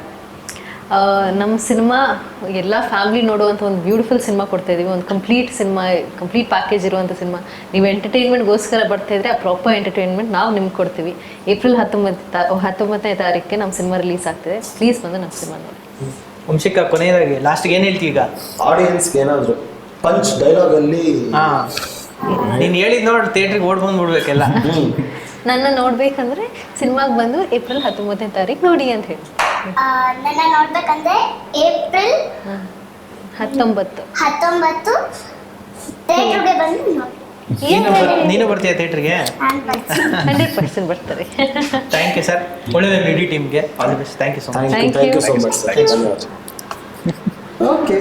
ನಮ್ಮ ಸಿನಿಮಾ ಎಲ್ಲ ಫ್ಯಾಮಿಲಿ ನೋಡುವಂಥ ಒಂದು ಬ್ಯೂಟಿಫುಲ್ ಸಿನಿಮಾ ಕೊಡ್ತಾ ಇದ್ದೀವಿ ಒಂದು ಕಂಪ್ಲೀಟ್ ಸಿನಿಮಾ ಕಂಪ್ಲೀಟ್ ಪ್ಯಾಕೇಜ್ ಇರುವಂಥ ಸಿನಿಮಾ. ನೀವು ಎಂಟರ್ಟೈನ್ಮೆಂಟ್ಗೋಸ್ಕರ ಬರ್ತಾ ಇದ್ರೆ ಆ ಪ್ರಾಪರ್ ಎಂಟರ್ಟೈನ್ಮೆಂಟ್ ನಾವು ನಿಮ್ಗೆ ಕೊಡ್ತೀವಿ. ಏಪ್ರಿಲ್ ಹತ್ತೊಂಬತ್ತು ಹತ್ತೊಂಬತ್ತನೇ ತಾರೀಕಿಗೆ ನಮ್ಮ ಸಿನಿಮಾ ರಿಲೀಸ್ ಆಗ್ತಿದೆ. ಪ್ಲೀಸ್ ಬಂದು ನಮ್ಮ ಸಿನಿಮಾ ನೋಡಿ. ವಂಶಿಕಾ ಕೊನೆಯದಾಗಿ ಲಾಸ್ಟ್ಗೆ ಏನು ಹೇಳ್ತೀವಿ ಈಗ? ಆಡಿಯನ್ಸ್ಗೆ ಏನಾದರೂ ಪಂಚ್ ಡೈಲಾಗಲ್ಲಿ ಹಾ. ನೀನು ಹೇಳಿದ್ ನೋಡಿ ಥಿಯೇಟ್ರಿಗೆ ಓಡ್ ಬಂದ್ಬಿಡ್ಬೇಕೆಲ್ಲ. ನನ್ನ ನೋಡ್ಬೇಕಂದ್ರೆ ಸಿನಿಮಾಗೆ ಬಂದು ಏಪ್ರಿಲ್ ಹತ್ತೊಂಬತ್ತನೇ ತಾರೀಕು ನೋಡಿ ಅಂತ ಹೇಳಿ. ನನ್ನ ನೋಡ್ಬೇಕಂದ್ರೆ ಏಪ್ರಿಲ್ ಹತ್ತೊಂಬತ್ತು. ಹತ್ತೊಂಬತ್ತು. ಥಿಯೇಟ್ರಿಗೆ ಬಂದು ನೋಡಿ ನೀನು ಬರ್- ನೀನು ಬರ್ತೀಯ ಥಿಯೇಟ್ರಿಗೆ? ಹಂಡ್ರೆಡ್ ಪರ್ಸೆಂಟ್ ಬರ್ತಾರೆ. ಥ್ಯಾಂಕ್ ಯು ಸರ್ ಒಳ್ಳೆಯದು ಇಡೀ ಟೀಮ್ಗೆ all the best thank you so much thank you. So much okay